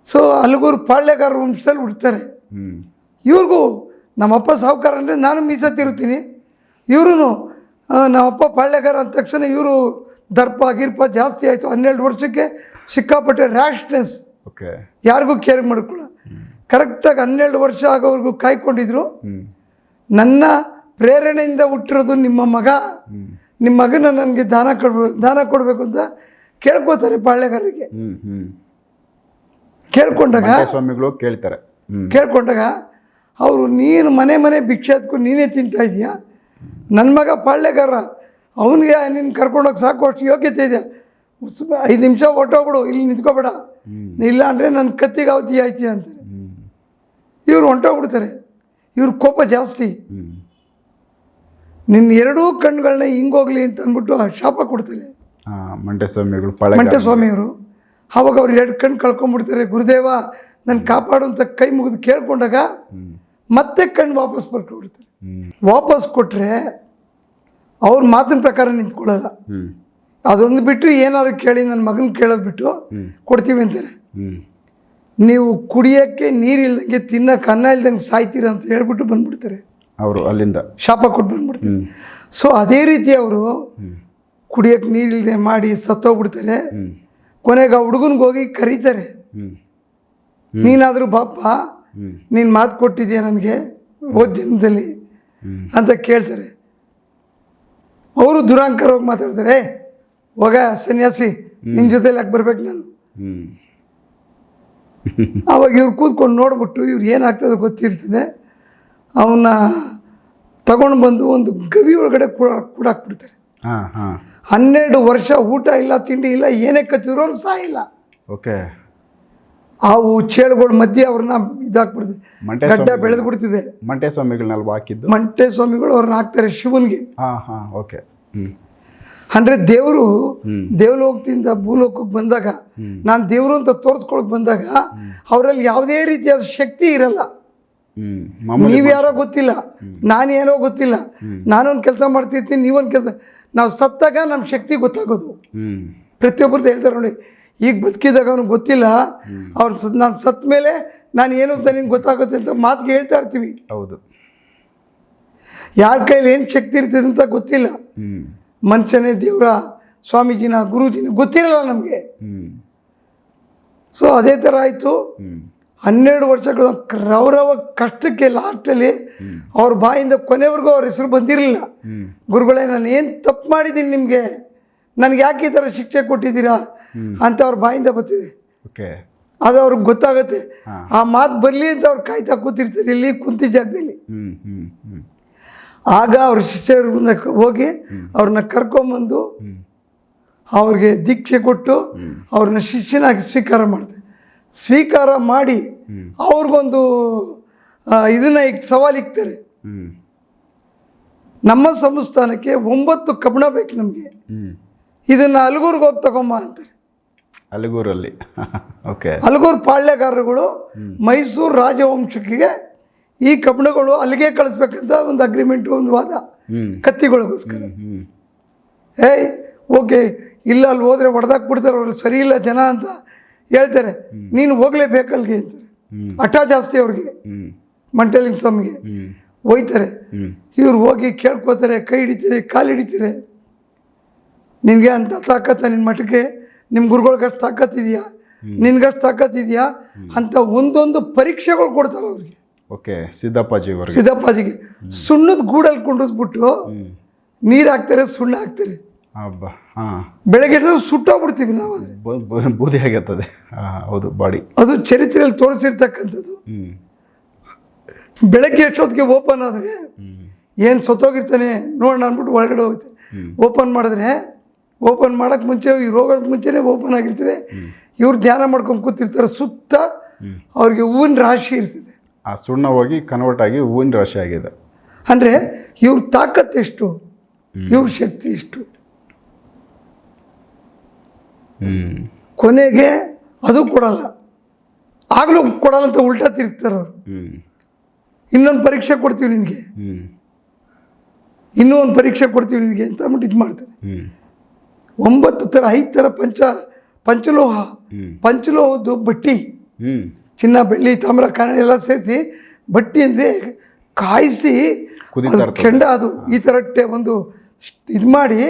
ಸೊ ಹಲಗೂರು ಪಾಳ್ಯಗಾರ ವಂಶದಲ್ಲಿ ಹುಡ್ತಾರೆ ಇವ್ರಿಗೂ ನಮ್ಮಪ್ಪ ಸಾಹುಕಾರ ಅಂದರೆ ನಾನು ಮೀಸತ್ತಿರುತ್ತೀನಿ. ಇವರು ನಮ್ಮಪ್ಪ ಪಾಳ್ಯಗಾರ ಅಂದ ತಕ್ಷಣ ಇವರು ದರ್ಪ ಗಿರ್ಪ ಜಾಸ್ತಿ ಆಯಿತು. ಹನ್ನೆರಡು ವರ್ಷಕ್ಕೆ ಸಿಕ್ಕಾಪಟ್ಟೆ ರ್ಯಾಶ್ನೆಸ್ ಓಕೆ ಯಾರಿಗೂ ಕೇರ್ ಮಾಡ್ಕೊಳ್ಳ. ಕರೆಕ್ಟಾಗಿ ಹನ್ನೆರಡು ವರ್ಷ ಆಗೋವರೆಗೂ ಕಾಯ್ಕೊಂಡಿದ್ರು. ನನ್ನ ಪ್ರೇರಣೆಯಿಂದ ಹುಟ್ಟಿರೋದು ನಿಮ್ಮ ಮಗ. ನಿಮ್ಮ ಮಗನ ನನಗೆ ದಾನ ಕೊಡ್ಬೇಕು ದಾನ ಕೊಡಬೇಕು ಅಂತ ಕೇಳ್ಕೊತಾರೆ ಪಾಳ್ಯಗಾರರಿಗೆ. ಕೇಳ್ಕೊಂಡಾಗ ಸ್ವಾಮಿಗಳು ಕೇಳ್ತಾರೆ. ಕೇಳ್ಕೊಂಡಾಗ ಅವರು ನೀನು ಮನೆ ಮನೆ ಭಿಕ್ಷೆ ಹತ್ಕೊಂಡು ನೀನೇ ತಿಂತಾ ಇದೀಯಾ ನನ್ನ ಮಗ ಪಾಳ್ಯಗಾರ ಅವನಿಗೆ ನಿನ್ನ ಕರ್ಕೊಂಡೋಗಿ ಸಾಕು ಅಷ್ಟು ಯೋಗ್ಯತೆ ಇದೆಯಾ ಸುಮ್ಮ ಐದು ನಿಮಿಷ ಹೊಟ್ಟೋಗ್ಬಿಡು ಇಲ್ಲಿ ನಿಂತ್ಕೋಬೇಡ. ಇಲ್ಲ ಅಂದರೆ ನನ್ನ ಕತ್ತಿಗೆ ಅವತಿ ಆಯ್ತಿ ಅಂತಾರೆ ಇವ್ರು ಹೊಂಟೋಗ್ಬಿಡ್ತಾರೆ ಇವ್ರ ಕೋಪ ಜಾಸ್ತಿ. ನಿನ್ನ ಎರಡೂ ಕಣ್ಗಳನ್ನ ಹಿಂಗೋಗ್ಲಿ ಅಂತ ಅಂದ್ಬಿಟ್ಟು ಆ ಶಾಪ ಕೊಡ್ತಾರೆ. ಮಂಟಸ್ವಾಮಿಗಳು ಮಂಟೆ ಸ್ವಾಮಿಗಳು ಪಳೆ ಮಂಟೆ ಸ್ವಾಮಿಯವರು ಆವಾಗ ಅವ್ರು ಎರಡು ಕಣ್ಣು ಕಳ್ಕೊಂಡ್ಬಿಡ್ತಾರೆ ಗುರುದೇವ ನನ್ನ ಕಾಪಾಡು ಅಂತ ಕೈ ಮುಗಿದು ಕೇಳ್ಕೊಂಡಾಗ ಮತ್ತೆ ಕಣ್ಣು ವಾಪಸ್ ಹ್ಮ್. ವಾಪಸ್ ಕೊಟ್ಟರೆ ಅವ್ರ ಮಾತಿನ ಪ್ರಕಾರ ನಿಂತ್ಕೊಳ್ಳಲ್ಲ. ಅದೊಂದು ಬಿಟ್ಟು ಏನಾದ್ರು ಕೇಳಿ ನನ್ನ ಮಗನ ಕೇಳೋದು ಬಿಟ್ಟು ಕೊಡ್ತೀವಿ ಅಂತಾರೆ. ನೀವು ಕುಡಿಯೋಕ್ಕೆ ನೀರಿಲ್ದಂಗೆ ತಿನ್ನಕ್ಕೆ ಅನ್ನ ಇಲ್ದಂಗೆ ಸಾಯ್ತೀರ ಅಂತ ಹೇಳ್ಬಿಟ್ಟು ಬಂದ್ಬಿಡ್ತಾರೆ. ಅವರು ಅಲ್ಲಿಂದ. ಶಾಪ ಕೊಟ್ಟು ಬಂದ್ಬಿಡ್ತಾರೆ. ಸೊ ಅದೇ ರೀತಿ ಅವರು ಕುಡಿಯೋಕ್ಕೆ ನೀರಿಲ್ಲದೆ ಮಾಡಿ ಸತ್ತೋಗ್ಬಿಡ್ತಾರೆ. ಕೊನೆಗೆ ಆ ಹುಡುಗನಿಗೆ ಹೋಗಿ ಕರೀತಾರೆ. ನೀನಾದರೂ ಬಾಪ ನೀನು ಮಾತು ಕೊಟ್ಟಿದ್ಯಾ ನನಗೆ? ಹೋದ ಜನ್ಮದಲ್ಲಿ ಅಂತ ಕೇಳ್ತಾರೆ. ಅವರು ದುರಾಂಕರವಾಗಿ ಮಾತಾಡ್ತಾರೆ "ಏ, ಹೋಗ ಸನ್ಯಾಸಿ ನಿನ್ನ ಜೊತೆಲಿ ಯಾಕೆ ಬರ್ಬೇಕು ನಾನು? ಅವಾಗ ಆವಾಗ ಇವ್ರು ಕೂತ್ಕೊಂಡು ನೋಡ್ಬಿಟ್ಟು ಇವ್ರು ಏನಾಗ್ತದೆ ಗೊತ್ತಿರ್ತದೆ. ಅವನ್ನ ತಗೊಂಡು ಬಂದು ಒಂದು ಗವಿ ಒಳಗಡೆ ಕೂಡ ಕೂಡಾಕ್ಬಿಡ್ತಾರೆ. ಹನ್ನೆರಡು ವರ್ಷ ಊಟ ಇಲ್ಲ ತಿಂಡಿ ಇಲ್ಲ ಏನೇ ಕಚ್ಚಿದ್ರು ಅವ್ರು ಸಾಯಿಲ್ಲ. ಓಕೆ. ಆವು ಚೇಳುಗಳ ಮಧ್ಯೆ ಅವ್ರನ್ನ ಇದಾಕ್ಬಿಡ್ತದೆ. ಮಂಟೆ ಗಡ್ಡ ಬೆಳೆದು ಬಿಡ್ತಿದೆ. ಮಂಟೆ ಸ್ವಾಮಿಗಳನ್ನೆಲ್ಲ ಹಾಕಿದ್ದು? ಮಂಟೆ ಸ್ವಾಮಿಗಳು ಅವ್ರನ್ನ ಹಾಕ್ತಾರೆ ಶಿವನ್ಗೆ. ಹಾಂ ಹಾಂ ಓಕೆ. ಅಂದ್ರೆ ದೇವರು. ದೇವಲೋಕದಿಂದ ಭೂಲೋಕಕ್ಕೆ ಬಂದಾಗ. ನಾನು ದೇವರು ಅಂತ ತೋರಿಸ್ಕೊಳಕ್ ಬಂದಾಗ ಅವರಲ್ಲಿ ಯಾವುದೇ ರೀತಿಯಾದ ಶಕ್ತಿ ಇರಲ್ಲ. ನೀವ್ಯಾರೋ ಗೊತ್ತಿಲ್ಲ. ನಾನೇನೋ ಗೊತ್ತಿಲ್ಲ. ನಾನೊಂದು ಕೆಲಸ ಮಾಡ್ತಿರ್ತೀನಿ ನೀವೊಂದು ಕೆಲಸ. ನಾವು ಸತ್ತಾಗ ನಮ್ಮ ಶಕ್ತಿ ಗೊತ್ತಾಗೋದು. ಪ್ರತಿಯೊಬ್ಬರದ್ದು ಹೇಳ್ತಾರೆ ನೋಡಿ ಈಗ ಬದುಕಿದಾಗ ಅವ್ನಿಗೆ ಗೊತ್ತಿಲ್ಲ. ಅವ್ರು ನಾನು ಸತ್ತ ಮೇಲೆ ನಾನು ಏನು ಅಂತ ನಿನ್ಗೆ ಗೊತ್ತಾಗುತ್ತೆ ಅಂತ ಮಾತು ಹೇಳ್ತಾ ಇರ್ತೀವಿ. ಹೌದು. ಯಾರ ಕೈಲಿ ಏನು ಶಕ್ತಿ ಇರ್ತದೆ ಅಂತ ಗೊತ್ತಿಲ್ಲ. ಮನುಷ್ಯನೇ ದೇವರ ಸ್ವಾಮೀಜಿನ ಗುರೂಜಿನ ಗೊತ್ತಿರಲ್ಲ ನಮಗೆ. ಸೊ ಅದೇ ಥರ ಆಯಿತು. ಹನ್ನೆರಡು ವರ್ಷಗಳ ಕ್ರೌರವ ಕಷ್ಟಕ್ಕೆ ಲಾಸ್ಟಲ್ಲಿ ಅವ್ರ ಬಾಯಿಂದ ಕೊನೆವರೆಗೂ ಅವ್ರ ಹೆಸರು ಬಂದಿರಲಿಲ್ಲ. ಗುರುಗಳೇ ನಾನು ಏನು ತಪ್ಪು ಮಾಡಿದ್ದೀನಿ ನಿಮಗೆ? ನನಗೆ ಯಾಕೆ ಈ ಥರ ಶಿಕ್ಷೆ ಕೊಟ್ಟಿದ್ದೀರಾ. ಅಂತ ಅವ್ರ ಬಾಯಿಂದ ಬರ್ತಿದೆ. ಓಕೆ. ಅದು ಅವ್ರಿಗೆ ಗೊತ್ತಾಗುತ್ತೆ. ಆ ಮಾತು ಬರಲಿ ಅಂತ ಅವ್ರು ಕಾಯ್ತಾ ಕೂತಿರ್ತಾರೆ ಇಲ್ಲಿ ಕುಂತಿ ಜಾಗದಲ್ಲಿ. ಆಗ ಅವ್ರ ಶಿಷ್ಯರನ್ನ ಹೋಗಿ ಅವ್ರನ್ನ ಕರ್ಕೊಂಬಂದು ಅವ್ರಿಗೆ ದೀಕ್ಷೆ ಕೊಟ್ಟು ಅವ್ರನ್ನ ಶಿಷ್ಯನಾಗಿ ಸ್ವೀಕಾರ ಮಾಡಿದೆ ಸ್ವೀಕಾರ ಮಾಡಿ ಅವ್ರಿಗೊಂದು ಇದನ್ನ ಈಗ ಸವಾಲು ಇಕ್ತಾರೆ. ನಮ್ಮ ಸಂಸ್ಥಾನಕ್ಕೆ ಒಂಬತ್ತು ಕಬ್ಬಣ ಬೇಕು ನಮಗೆ. ಇದನ್ನ ಅಲಗೂರ್ಗೆ ಹೋಗಿ ತಗೊಂಬ ಅಂತಾರೆ. ಅಲಗೂರಲ್ಲಿ ಓಕೆ ಅಲಗೂರು ಪಾಳ್ಯಗಾರರುಗಳು ಮೈಸೂರು ರಾಜವಂಶಕ್ಕೆ ಈ ಕಬ್ಬಣಗಳು ಅಲ್ಲಿಗೆ ಕಳಿಸ್ಬೇಕಂತ ಒಂದು ಅಗ್ರಿಮೆಂಟ್ ಒಂದು ವಾದ ಕತ್ತಿಗಳಿಗೋಸ್ಕರ. ಏಯ್ ಓಕೆ ಇಲ್ಲ ಅಲ್ಲಿ ಹೋದ್ರೆ ಹೊಡೆದಾಕ್ಬಿಡ್ತಾರೆ ಅವ್ರಿಗೆ ಸರಿ ಇಲ್ಲ ಜನ ಅಂತ ಹೇಳ್ತಾರೆ. ನೀನು ಹೋಗ್ಲೇಬೇಕಲ್ಗೆ ಅಂತಾರೆ ಅಂತ. ಹಠ ಜಾಸ್ತಿ ಅವ್ರಿಗೆ. ಮಂಟಲಿಂಗ್ ಸ್ವಾಮಿಗೆ. ಹ್ಮ್. ಹೋಯ್ತಾರೆ. ಇವ್ರು ಹೋಗಿ ಕೇಳ್ಕೊತಾರೆ ಕೈ ಹಿಡಿತಾರೆ ಕಾಲು ಹಿಡಿತಾರೆ. ನಿನಗೆ ಅಂತ ತಾಕತ್ತ ನಿನ್ನ ಮಠಕ್ಕೆ? ನಿಮ್ಮ ಗುರುಗಳ್ಗೆ ಅಷ್ಟು ತಾಕತ್ತಿದೆಯಾ ನಿನ್ಗಷ್ಟು ತಾಕತ್ತಿದೆಯಾ ಅಂತ ಒಂದೊಂದು ಪರೀಕ್ಷೆಗಳು ಕೊಡ್ತಾರೆ ಅವ್ರಿಗೆ. ಓಕೆ ಸಿದ್ದಪ್ಪಾಜಿ ಸಿದ್ದಪ್ಪಾಜಿಗೆ. ಸುಣ್ಣದ ಗೂಡಲ್ಲಿ ಕುಂಡಿಸ್ಬಿಟ್ಟು ನೀರು ಹಾಕ್ತಾರೆ ಸುಣ್ಣ ಹಾಕ್ತಾರೆ. ಬೆಳಗ್ಗೆ ಸುಟ್ಟೋಗ್ಬಿಡ್ತೀವಿ ನಾವು ಬೂದಿ ಆಗಿರ್ತದೆ ಹೌದು ಬಾಡಿ. ಅದು ಚರಿತ್ರೆಯಲ್ಲಿ ತೋರಿಸಿರ್ತಕ್ಕಂಥದ್ದು. ಬೆಳಗ್ಗೆ ಎಷ್ಟೊತ್ತಿಗೆ ಓಪನ್ ಆದರೆ ಏನು ಸತ್ತೋಗಿರ್ತಾನೆ ನೋಡೋಣ ಅಂದ್ಬಿಟ್ಟು ಒಳಗಡೆ ಹೋಗುತ್ತೆ. ಓಪನ್ ಮಾಡಿದ್ರೆ ಓಪನ್ ಮಾಡೋಕ್ಕೆ ಮುಂಚೆ ಈ ರೋಗಕ್ಕೆ ಮುಂಚೆನೇ ಓಪನ್ ಆಗಿರ್ತದೆ. ಇವ್ರು ಧ್ಯಾನ ಮಾಡ್ಕೊಂಡು ಕೂತಿರ್ತಾರೆ ಸುತ್ತ. ಅವ್ರಿಗೆ ಹೂವಿನ ರಾಶಿ ಇರ್ತದೆ. ಆ ಸುಣ್ಣ ಹೋಗಿ ಕನ್ವರ್ಟ್ ಆಗಿ ಹೂವಿನ ರಾಶಿ ಆಗಿದೆ. ಅಂದರೆ ಇವ್ರ ತಾಕತ್ ಎಷ್ಟು? ಇವ್ರ ಶಕ್ತಿ ಎಷ್ಟು? ಕೊನೆಗೆ ಅದು ಕೊಡಲ್ಲ. ಆಗಲೂ ಕೊಡಲ್ಲ ಅಂತ ಉಲ್ಟಾ ತಿರುಗ್ತಾರೆ ಅವರು. ಇನ್ನೊಂದು ಪರೀಕ್ಷೆ ಕೊಡ್ತೀವಿ ನಿನಗೆ. ಇನ್ನೂ ಒಂದು ಪರೀಕ್ಷೆ ಕೊಡ್ತೀವಿ ನಿನಗೆ ಅಂತ ಅಂದ್ಬಿಟ್ಟು ಇದು ಮಾಡ್ತಾರೆ. ಒಂಬತ್ತು ಥರ ಐದು ಥರ ಪಂಚ ಪಂಚಲೋಹ ಪಂಚಲೋಹದ್ದು ಬಟ್ಟಿ. ಚಿನ್ನ ಬೆಳ್ಳಿ ತಾಮ್ರ ಕಾರಣ ಎಲ್ಲ ಸೇರಿಸಿ ಬಟ್ಟಿ ಅಂದರೆ ಕಾಯಿಸಿ ಕೆಂಡ ಅದು ಈ ಥರ ಒಂದು ಇದು ಮಾಡಿ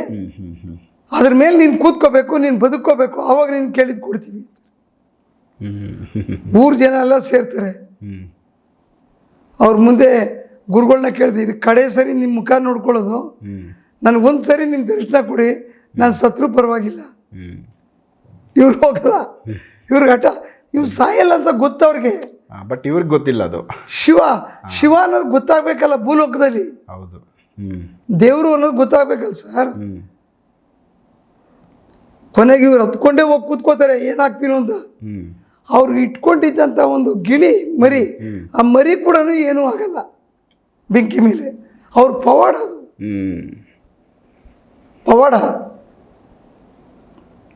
ಅದ್ರ ಮೇಲೆ ನೀನು ಕೂತ್ಕೋಬೇಕು ನೀನು ಬದುಕೋಬೇಕು ಆವಾಗ ನೀನು ಕೇಳಿದ್ ಕೊಡ್ತೀವಿ. ಮೂರು ಊರು ಜನ ಎಲ್ಲ ಸೇರ್ತಾರೆ. ಅವ್ರ ಮುಂದೆ ಗುರುಗಳನ್ನ ಕೇಳ್ದೆ ಇದು ಕಡೆ ಸರಿ ನಿಮ್ಮ ಮುಖ ನೋಡ್ಕೊಳ್ಳೋದು. ನಾನು ನನಗೊಂದು ಸರಿ ನಿಮ್ಮ ದರ್ಶನ ಕೊಡಿ ನಾನು ಸತ್ರು ಪರವಾಗಿಲ್ಲ. ಇವ್ರು ಹೋಗಲ್ಲ. ಇವ್ರ ಹಠ ಇವ್ರು ಸಾಯಲ್ಲ ಅಂತ ಗೊತ್ತವ್ರಿಗೆ. ಬಟ್ ಇವ್ರಿಗೆ ಗೊತ್ತಿಲ್ಲ ಅದು. ಶಿವ ಶಿವ ಅನ್ನೋದು ಗೊತ್ತಾಗಬೇಕಲ್ಲ ಭೂಲೋಕದಲ್ಲಿ. ಹೌದು. ದೇವರು ಅನ್ನೋದು ಗೊತ್ತಾಗಬೇಕಲ್ಲ ಸರ್. ಕೊನೆಗೆ ಇವ್ರು ಹತ್ಕೊಂಡೇ ಹೋಗಿ ಕೂತ್ಕೋತಾರೆ ಏನಾಗ್ತೀನೋ ಅಂತ. ಅವ್ರು ಇಟ್ಕೊಂಡಿದ್ದಂಥ ಒಂದು ಗಿಳಿ ಮರಿ ಆ ಮರಿ ಕೂಡ ಏನೂ ಆಗಲ್ಲ. ಬೆಂಕಿ ಮೇಲೆ. ಅವ್ರ ಪವಾಡ ಅದು. ಪವಾಡ.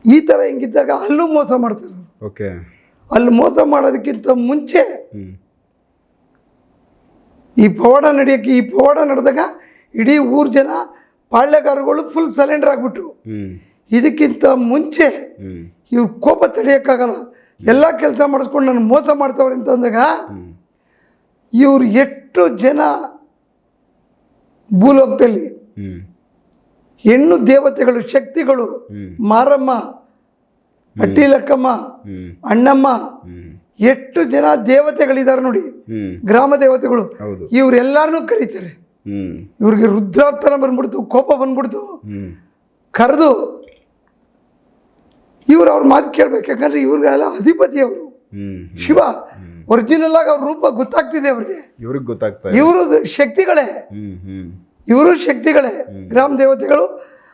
ಈ ಥರ ಹಿಂಗಿದ್ದಾಗ ಅಲ್ಲೂ ಮೋಸ ಮಾಡ್ತಾರೆ. ಓಕೆ. ಅಲ್ಲಿ ಮೋಸ ಮಾಡೋದಕ್ಕಿಂತ ಮುಂಚೆ ಈ ಪವಾಡ ನಡೆಯೋಕ್ಕೆ ಈ ಪವಾಡ ನಡೆದಾಗ ಇಡೀ ಊರು ಜನ ಪಾಳ್ಯಗಾರಗಳು ಫುಲ್ ಸಲೆಂಡರ್ ಆಗಿಬಿಟ್ರು. ಇದಕ್ಕಿಂತ ಮುಂಚೆ ಇವ್ರು ಕೋಪ ತಡೆಯೋಕ್ಕಾಗಲ್ಲ. ಎಲ್ಲ ಕೆಲಸ ಮಾಡಿಸ್ಕೊಂಡು ನಾನು ಮೋಸ ಮಾಡ್ತಾವ್ರಿ ಅಂತ ಅಂದಾಗ ಹ್ಮ್. ಇವ್ರು ಎಷ್ಟು ಜನ ಭೂಲೋಕದಲ್ಲಿ ಹೆಣ್ಣು ದೇವತೆಗಳು ಶಕ್ತಿಗಳು ಮಾರಮ್ಮ ಅಟ್ಟಿಲಕ್ಕಮ್ಮ ಅಣ್ಣಮ್ಮ ಎಷ್ಟು ಜನ ದೇವತೆಗಳಿದ್ದಾರೆ ನೋಡಿ. ಗ್ರಾಮ ದೇವತೆಗಳು. ಹೌದು. ಇವರೆಲ್ಲರನ್ನೂ ಕರೀತಾರೆ. ಇವ್ರಿಗೆ ರುದ್ರಾರ್ಥನ ಬಂದ್ಬಿಡ್ತು ಕೋಪ ಬಂದ್ಬಿಡ್ತು. ಕರೆದು ಇವ್ರು ಅವ್ರ ಮಾತು ಕೇಳ್ಬೇಕು. ಯಾಕಂದ್ರೆ ಇವ್ರಿಗೆಲ್ಲ ಅಧಿಪತಿ ಅವರು. ಶಿವ. ಒರಿಜಿನಲ್ ಆಗಿ ಅವ್ರ ರೂಪ ಗೊತ್ತಾಗ್ತಿದೆ ಅವ್ರಿಗೆ. ಇವ್ರಿಗೆ ಗೊತ್ತಾಗ್ತದೆ ಇವ್ರದ್ದು ಇವರು ಶಕ್ತಿಗಳೇ ಇವರು ಶಕ್ತಿಗಳೇ. ಗ್ರಾಮ ದೇವತೆಗಳು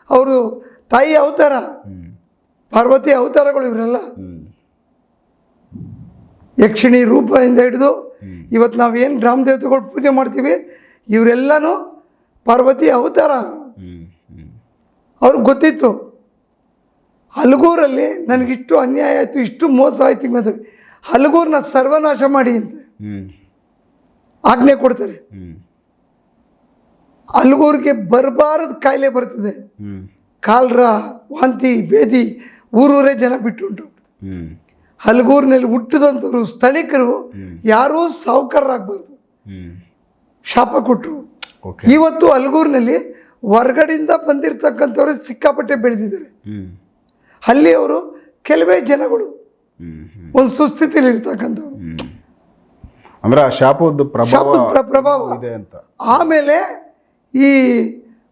ಅವರು ತಾಯಿ ಅವತಾರ ಪಾರ್ವತಿ ಅವತಾರಗಳು ಇವರೆಲ್ಲ. ಯಕ್ಷಿಣಿ ರೂಪದಿಂದ ಹಿಡಿದು. ಇವತ್ತು ನಾವೇನು ಗ್ರಾಮ ದೇವತೆಗಳು ಪೂಜೆ ಮಾಡ್ತೀವಿ ಇವರೆಲ್ಲನೂ ಪಾರ್ವತಿ ಅವತಾರ. ಅವ್ರಿಗೆ ಗೊತ್ತಿತ್ತು. ಹಲಗೂರಲ್ಲಿ ನನಗಿಷ್ಟು ಅನ್ಯಾಯ ಆಯಿತು ಇಷ್ಟು ಮೋಸ ಆಯ್ತು ಮತ್ತು ಹಲಗೂರನ್ನ ಸರ್ವನಾಶ ಮಾಡಿ ಅಂತ ಆಜ್ಞೆ ಕೊಡ್ತಾರೆ. ಹ್ಮ್ ಬರಬಾರದ ಕಾಯಿಲೆ ಬರ್ತದೆ. ಕಾಲ್ರ ವಾಂತಿ ಬೇದಿ ಊರೂರೇ ಜನ ಬಿಟ್ಟು ಉಂಟು ಹಲಗೂರಿನಲ್ಲಿ ಹುಟ್ಟಿದಂಥವ್ರು ಸ್ಥಳೀಕರು ಯಾರೂ ಸಾವುಕಾರರಾಗಬಾರ್ದು. ಹ್ಮ್. ಶಾಪ ಕೊಟ್ಟರು ಓಕೆ. ಇವತ್ತು ಹಲಗೂರಿನಲ್ಲಿ ಹೊರಗಡೆಯಿಂದ ಬಂದಿರತಕ್ಕಂಥವ್ರು ಸಿಕ್ಕಾಪಟ್ಟೆ ಬೆಳೆದಿದ್ದಾರೆ. ಅಲ್ಲಿ ಅವರು ಕೆಲವೇ ಜನಗಳು. ಒಂದು ಸುಸ್ಥಿತಿಯಲ್ಲಿ ಇರ್ತಕ್ಕಂಥವ್ರು. ಅಂದ್ರೆ ಆ ಶಾಪದ ಪ್ರಭಾವ ಶಾಪದ ಪ್ರಭಾವ. ಇದೆ ಅಂತ. ಆಮೇಲೆ ಈ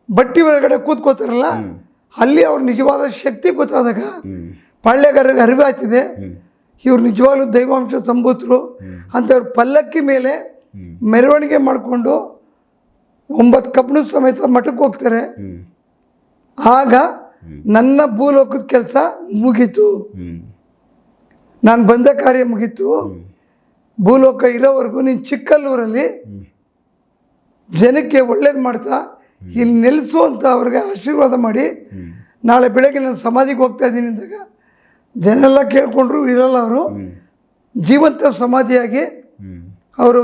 ಬಟ್ಟಿ ಒಳಗಡೆ ಕೂತ್ಕೋತಾರಲ್ಲ ಅಲ್ಲಿ ಅವ್ರ ನಿಜವಾದ ಶಕ್ತಿ ಗೊತ್ತಾದಾಗ ಪಾಳ್ಯಗಾರರಿಗೆ ಆಯ್ತಿದೆ. ಹ್ಮ್. ಇವ್ರು ನಿಜವಾಗ್ಲೂ ದೈವಾಂಶ ಸಂಭೂತರು. ಅಂಥವ್ರು ಪಲ್ಲಕ್ಕಿ ಮೇಲೆ ಮೆರವಣಿಗೆ ಮಾಡಿಕೊಂಡು ಒಂಬತ್ತು ಕಬ್ಬಣ ಸಮೇತ ಮಠಕ್ಕೆ ಹೋಗ್ತಾರೆ. ಆಗ ನನ್ನ ಭೂಲೋಕದ ಕೆಲಸ ಮುಗೀತು. ನಾನು ಬಂದ ಕಾರ್ಯ ಮುಗೀತು. ಭೂಲೋಕ ಇರೋವರೆಗೂ ನೀನು ಚಿಕ್ಕಲ್ಲೂರಲ್ಲಿ ಜನಕ್ಕೆ ಒಳ್ಳೇದು ಮಾಡ್ತಾ ಇಲ್ಲಿ ನೆಲೆಸು ಅಂತ ಅವ್ರಿಗೆ ಆಶೀರ್ವಾದ ಮಾಡಿ ನಾಳೆ ಬೆಳಗ್ಗೆ ನಾನು ಸಮಾಧಿಗೆ ಹೋಗ್ತಾ ಇದ್ದೀನಿ ಅಂದಾಗ ಜನ ಎಲ್ಲ ಕೇಳ್ಕೊಂಡ್ರು ಇರಲ್ಲ ಅವರು. ಜೀವಂತ ಸಮಾಧಿಯಾಗಿ ಅವರು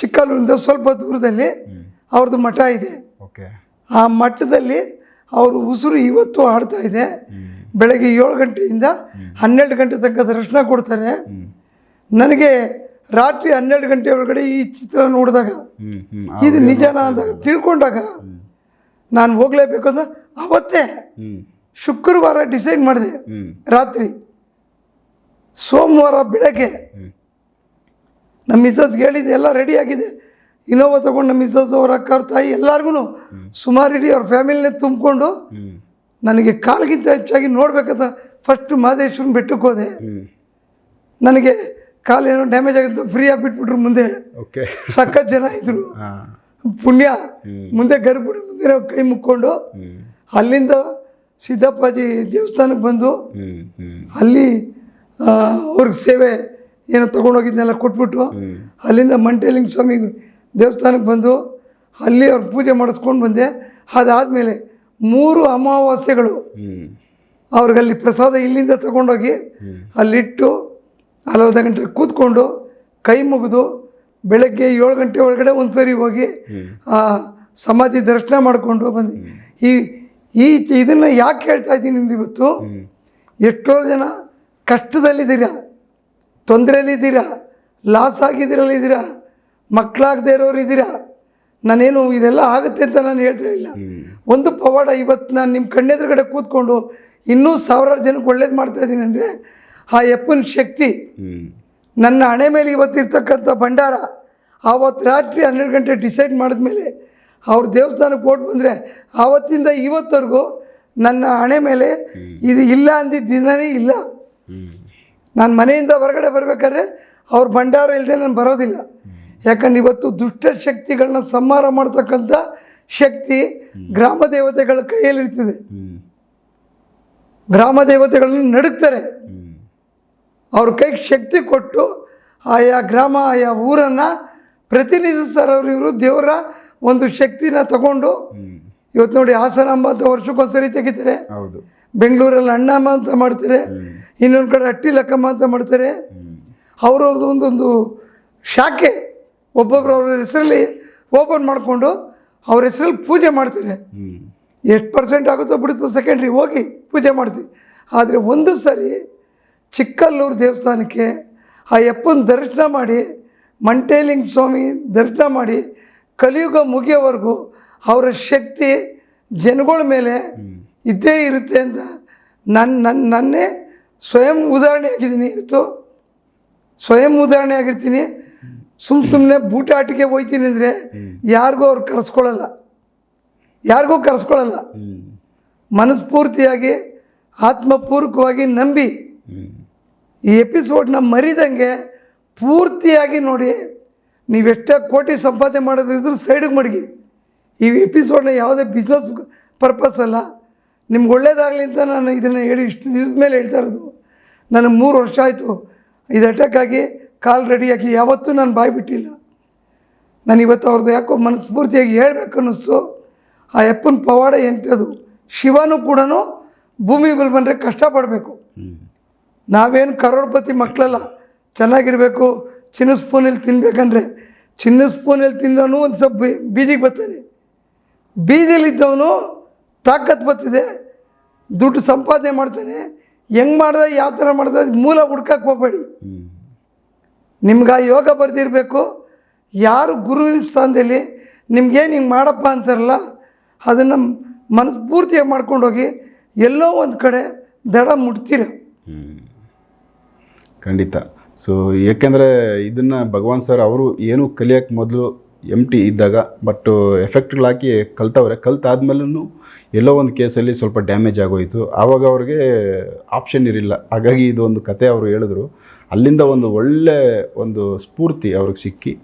ಚಿಕ್ಕಲ್ಲೂರಿಂದ ಸ್ವಲ್ಪ ದೂರದಲ್ಲಿ ಅವ್ರದ್ದು ಮಠ ಇದೆ. ಆ ಮಠದಲ್ಲಿ ಅವರು ಉಸಿರು ಇವತ್ತು ಆಡ್ತಾ ಇದೆ. ಬೆಳಗ್ಗೆ ಏಳು ಗಂಟೆಯಿಂದ ಹನ್ನೆರಡು ಗಂಟೆ ತನಕ ದರ್ಶನ ಕೊಡ್ತಾರೆ. ನನಗೆ ರಾತ್ರಿ ಹನ್ನೆರಡು ಗಂಟೆ ಒಳಗಡೆ ಈ ಚಿತ್ರ ನೋಡಿದಾಗ ಇದು ನಿಜನಾ ಅಂದಾಗ ತಿಳ್ಕೊಂಡಾಗ ನಾನು ಹೋಗ್ಲೇಬೇಕು ಅಂತ ಅವತ್ತೇ ಶುಕ್ರವಾರ ಡಿಸೈಡ್ ಮಾಡಿದೆ. ರಾತ್ರಿ ಸೋಮವಾರ ಬೆಳಗ್ಗೆ ನಮ್ಮ ಮಿಸಸ್ಗೆ ಹೇಳಿದ್ದೆ ಎಲ್ಲ ರೆಡಿ ಆಗಿದೆ. ಇನೋವಾ ತೊಗೊಂಡು ನಮ್ಮ ಮಿಸಸ್ ಅವರ ಅಕ್ಕ ಅವ್ರ ತಾಯಿ ಎಲ್ಲರಿಗೂ ಸುಮಾರು ಇಡೀ ಅವ್ರ ಫ್ಯಾಮಿಲಿನೇ ತುಂಬಿಕೊಂಡು ನನಗೆ ಕಾಲ್ಗಿಂತ ಹೆಚ್ಚಾಗಿ ನೋಡ್ಬೇಕಂತ ಫಸ್ಟ್ ಮಹದೇಶ್ವರನ ಬೆಟ್ಟಕ್ಕೆ ಹೋದೆ. ನನಗೆ ಕಾಲೇನೋ ಡ್ಯಾಮೇಜ್ ಆಗಿತ್ತು ಫ್ರೀಯಾಗಿ ಬಿಟ್ಬಿಟ್ರು ಮುಂದೆ. ಓಕೆ ಸಖತ್ ಜನ ಇದ್ರು. ಪುಣ್ಯ. ಮುಂದೆ ಗರ್ಭಗುಡಿ ಮುಂದೆ ಕೈ ಮುಕ್ಕೊಂಡು ಅಲ್ಲಿಂದ ಸಿದ್ದಪ್ಪಾಜಿ ದೇವಸ್ಥಾನಕ್ಕೆ ಬಂದು ಅಲ್ಲಿ ಅವ್ರಿಗೆ ಸೇವೆ ಏನೋ ತೊಗೊಂಡೋಗಿದ್ನೆಲ್ಲ ಕೊಟ್ಬಿಟ್ಟು ಅಲ್ಲಿಂದ ಮಂಟೇಲಿಂಗ ಸ್ವಾಮಿ ದೇವಸ್ಥಾನಕ್ಕೆ ಬಂದು ಅಲ್ಲಿ ಅವ್ರ ಪೂಜೆ ಮಾಡಿಸ್ಕೊಂಡು ಬಂದೆ. ಅದಾದಮೇಲೆ ಮೂರು ಅಮಾವಾಸ್ಯೆಗಳು ಅವ್ರಿಗಲ್ಲಿ ಪ್ರಸಾದ ಇಲ್ಲಿಂದ ತಗೊಂಡೋಗಿ ಅಲ್ಲಿಟ್ಟು ಹಲವು ಗಂಟೆ ಕೂತ್ಕೊಂಡು ಕೈ ಮುಗಿದು ಬೆಳಗ್ಗೆ ಏಳು ಗಂಟೆ ಒಳಗಡೆ ಒಂದು ಸರಿ ಹೋಗಿ ಆ ಸಮಾಧಿ ದರ್ಶನ ಮಾಡಿಕೊಂಡು ಬಂದು ಈ ಈ ಇದನ್ನು ಯಾಕೆ ಹೇಳ್ತಾ ಇದ್ದೀನಿ ಇವತ್ತು ಎಷ್ಟೋ ಜನ ಕಷ್ಟದಲ್ಲಿದ್ದೀರಾ ತೊಂದರೆಯಲ್ಲಿದ್ದೀರಾ ಲಾಸ್ ಆಗಿದ್ದೀರಲ್ಲಿದ್ದೀರಾ ಮಕ್ಕಳಾಗದೇ ಇರೋರು ಇದ್ದೀರಾ ನಾನೇನು ಇದೆಲ್ಲ ಆಗುತ್ತೆ ಅಂತ ನಾನು ಹೇಳ್ತಾ ಇಲ್ಲ. ಒಂದು ಪವಾಡ ಇವತ್ತು ನಾನು ನಿಮ್ಮ ಕಣ್ಣೆದುರುಗಡೆ ಕೂತ್ಕೊಂಡು ಇನ್ನೂ ಸಾವಿರಾರು ಜನಕ್ಕೆ ಒಳ್ಳೇದು ಮಾಡ್ತಾ ಇದ್ದೀನಿ ಅಂದರೆ ಆ ಯಪ್ಪನ ಶಕ್ತಿ. ನನ್ನ ಹಣೆ ಮೇಲೆ ಇವತ್ತಿರ್ತಕ್ಕಂಥ ಭಂಡಾರ ಆವತ್ತು ರಾತ್ರಿ ಹನ್ನೆರಡು ಗಂಟೆ ಡಿಸೈಡ್ ಮಾಡಿದ್ಮೇಲೆ ಅವ್ರ ದೇವಸ್ಥಾನಕ್ಕೆ ಓಟ್ ಬಂದರೆ ಆವತ್ತಿಂದ ಇವತ್ತವರೆಗೂ ನನ್ನ ಹಣೆ ಮೇಲೆ ಇದು ಇಲ್ಲ ಅಂದಿದ್ದ ದಿನವೇ ಇಲ್ಲ. ನಾನು ಮನೆಯಿಂದ ಹೊರಗಡೆ ಬರಬೇಕಾದ್ರೆ ಅವ್ರ ಭಂಡಾರ ಇಲ್ಲದೆ ನಾನು ಬರೋದಿಲ್ಲ. ಯಾಕಂದ್ರೆ ಇವತ್ತು ದುಷ್ಟ ಶಕ್ತಿಗಳನ್ನ ಸಂಹಾರ ಮಾಡ್ತಕ್ಕಂಥ ಶಕ್ತಿ ಗ್ರಾಮ ದೇವತೆಗಳ ಕೈಯಲ್ಲಿರ್ತದೆ ಗ್ರಾಮ ದೇವತೆಗಳನ್ನ ನಡುಕ್ತಾರೆ ಅವ್ರ ಕೈಗೆ ಶಕ್ತಿ ಕೊಟ್ಟು ಆಯಾ ಗ್ರಾಮ ಆಯಾ ಊರನ್ನು ಪ್ರತಿನಿಧಿಸ್ತಾರವ್ರು ಇವರು ದೇವರ ಒಂದು ಶಕ್ತಿನ ತಗೊಂಡು ಇವತ್ತು ನೋಡಿ ಹಾಸನ ಅಂತ ವರ್ಷಕ್ಕೊಂದ್ಸರಿ ತೆಗಿತಾರೆ. ಹೌದು. ಬೆಂಗಳೂರಲ್ಲಿ ಅಣ್ಣಮ್ಮ ಅಂತ ಮಾಡ್ತಾರೆ. ಇನ್ನೊಂದು ಕಡೆ ಅಟ್ಟಿ ಲಕ್ಕಮ್ಮ ಅಂತ ಮಾಡ್ತಾರೆ. ಅವರವ್ರದ್ದು ಅವ್ರವ್ರದ್ದು ಒಂದೊಂದು ಶಾಖೆ ಒಬ್ಬೊಬ್ರು ಅವ್ರ ಹೆಸರಲ್ಲಿ ಓಪನ್ ಮಾಡಿಕೊಂಡು ಅವ್ರ ಹೆಸರಲ್ಲಿ ಪೂಜೆ ಮಾಡ್ತಾರೆ. ಎಷ್ಟು ಪರ್ಸೆಂಟ್ ಆಗುತ್ತೋ ಬಿಡುತ್ತೋ ಸೆಕೆಂಡ್ರಿ ಹೋಗಿ ಪೂಜೆ ಮಾಡಿಸಿ. ಆದರೆ ಒಂದು ಸರಿ ಚಿಕ್ಕಲ್ಲೂರು ದೇವಸ್ಥಾನಕ್ಕೆ ಆ ಯಪ್ಪನ ದರ್ಶನ ಮಾಡಿ ಮಂಟೇಲಿಂಗ ಸ್ವಾಮಿ ದರ್ಶನ ಮಾಡಿ ಕಲಿಯುಗ ಮುಗಿಯೋವರೆಗೂ ಅವರ ಶಕ್ತಿ ಜನಗಳ ಮೇಲೆ ಇದ್ದೇ ಇರುತ್ತೆ ಅಂತ ನನ್ನ ನನ್ನ ನನ್ನೇ ಸ್ವಯಂ ಉದಾಹರಣೆ ಆಗಿದ್ದೀನಿ. ಇವತ್ತು ಸ್ವಯಂ ಉದಾಹರಣೆ ಆಗಿರ್ತೀನಿ. ಸುಮ್ಮ ಸುಮ್ಮನೆ ಬೂಟಾಟಿಗೆ ಹೋಯ್ತೀನಿ ಅಂದರೆ ಯಾರಿಗೂ ಅವ್ರು ಕರೆಸ್ಕೊಳ್ಳಲ್ಲ ಯಾರಿಗೂ ಕರೆಸ್ಕೊಳ್ಳಲ್ಲ. ಮನಸ್ಫೂರ್ತಿಯಾಗಿ ಆತ್ಮಪೂರ್ವಕವಾಗಿ ನಂಬಿ. ಈ ಎಪಿಸೋಡ್ನ ಮರಿದಂಗೆ ಪೂರ್ತಿಯಾಗಿ ನೋಡಿ, ನೀವೆಷ್ಟೇ ಕೋಟಿ ಸಂಪಾದನೆ ಮಾಡೋದಿದ್ರು ಸೈಡಿಗೆ ಮಡಗಿ. ಈ ಎಪಿಸೋಡ್ನ ಯಾವುದೇ ಬಿಸ್ನೆಸ್ ಪರ್ಪಸ್ ಅಲ್ಲ. ನಿಮ್ಗೆ ಒಳ್ಳೇದಾಗಲಿ ಅಂತ ನಾನು ಇದನ್ನು ಹೇಳಿ ಇಷ್ಟು ದಿವಸದ ಮೇಲೆ ಹೇಳ್ತಾ ಇರೋದು. ನನಗೆ ಮೂರು ವರ್ಷ ಆಯಿತು ಇದು ಅಟ್ಯಾಕಾಗಿ ಕಾಲ್ ರೆಡಿಯಾಗಿ ಯಾವತ್ತೂ ನಾನು ಬಾಯಿ ಬಿಟ್ಟಿಲ್ಲ. ನಾನು ಇವತ್ತು ಅವ್ರದ್ದು ಯಾಕೋ ಮನಸ್ಫೂರ್ತಿಯಾಗಿ ಹೇಳ್ಬೇಕು ಅನ್ನಿಸ್ತು ಆ ಅಪ್ಪನ ಪವಾಡ ಎಂಥದ್ದು? ಶಿವನು ಕೂಡ ಭೂಮಿ ಬಲ್ ಬಂದರೆ ಕಷ್ಟಪಡಬೇಕು. ನಾವೇನು ಕರೋಡ್ಪತಿ ಮಕ್ಕಳಲ್ಲ ಚೆನ್ನಾಗಿರಬೇಕು. ಚಿನ್ನ ಸ್ಪೂನಲ್ಲಿ ತಿನ್ಬೇಕಂದ್ರೆ ಚಿನ್ನ ಸ್ಪೂನಲ್ಲಿ ತಿಂದವನು ಒಂದು ಸ್ವಲ್ಪ ಬೀದಿಗೆ ಬರ್ತಾನೆ. ಬೀದಿಯಲ್ಲಿದ್ದವನು ತಾಕತ್ತು ಬರ್ತಿದೆ. ದುಡ್ಡು ಸಂಪಾದನೆ ಮಾಡ್ತಾನೆ. ಹೆಂಗೆ ಮಾಡ್ದೆ, ಯಾವ ಥರ ಮಾಡ್ದೆ ಮೂಲ ಹುಡ್ಕಕ್ಕೆ ಹೋಗಬೇಡಿ. ನಿಮ್ಗೆ ಆ ಯೋಗ ಬರೆದಿರಬೇಕು. ಯಾರು ಗುರುವಿನ ಸ್ಥಾನದಲ್ಲಿ ನಿಮ್ಗೇನು ಹಿಂಗೆ ಮಾಡಪ್ಪ ಅಂತಾರಲ್ಲ, ಅದನ್ನು ಮನಸ್ಫೂರ್ತಿಯಾಗಿ ಮಾಡ್ಕೊಂಡೋಗಿ ಎಲ್ಲೋ ಒಂದು ಕಡೆ ದಡ ಮುಟ್ತೀರ. ಖಂಡಿತ. ಸೊ ಏಕೆಂದರೆ ಇದನ್ನು ಭಗವಾನ್ ಸರ್ ಅವರು ಏನು ಕಲಿಯೋಕ್ಕೆ ಮೊದಲು ಎಂ ಟಿ ಇದ್ದಾಗ ಬಟ್ ಎಫೆಕ್ಟ್ಗಳು ಹಾಕಿ ಕಲ್ತವ್ರೆ. ಕಲ್ತಾದ್ಮೇಲೂ ಎಲ್ಲೋ ಒಂದು ಕೇಸಲ್ಲಿ ಸ್ವಲ್ಪ ಡ್ಯಾಮೇಜ್ ಆಗೋಯಿತು. ಆವಾಗ ಅವ್ರಿಗೆ ಆಪ್ಷನ್ ಇರಲಿಲ್ಲ. ಹಾಗಾಗಿ ಇದು ಒಂದು ಕತೆ ಅವರು ಹೇಳಿದ್ರು. ಅಲ್ಲಿಂದ ಒಂದು ಒಳ್ಳೆ ಒಂದು ಸ್ಫೂರ್ತಿ ಅವ್ರಿಗೆ ಸಿಕ್ಕಿ.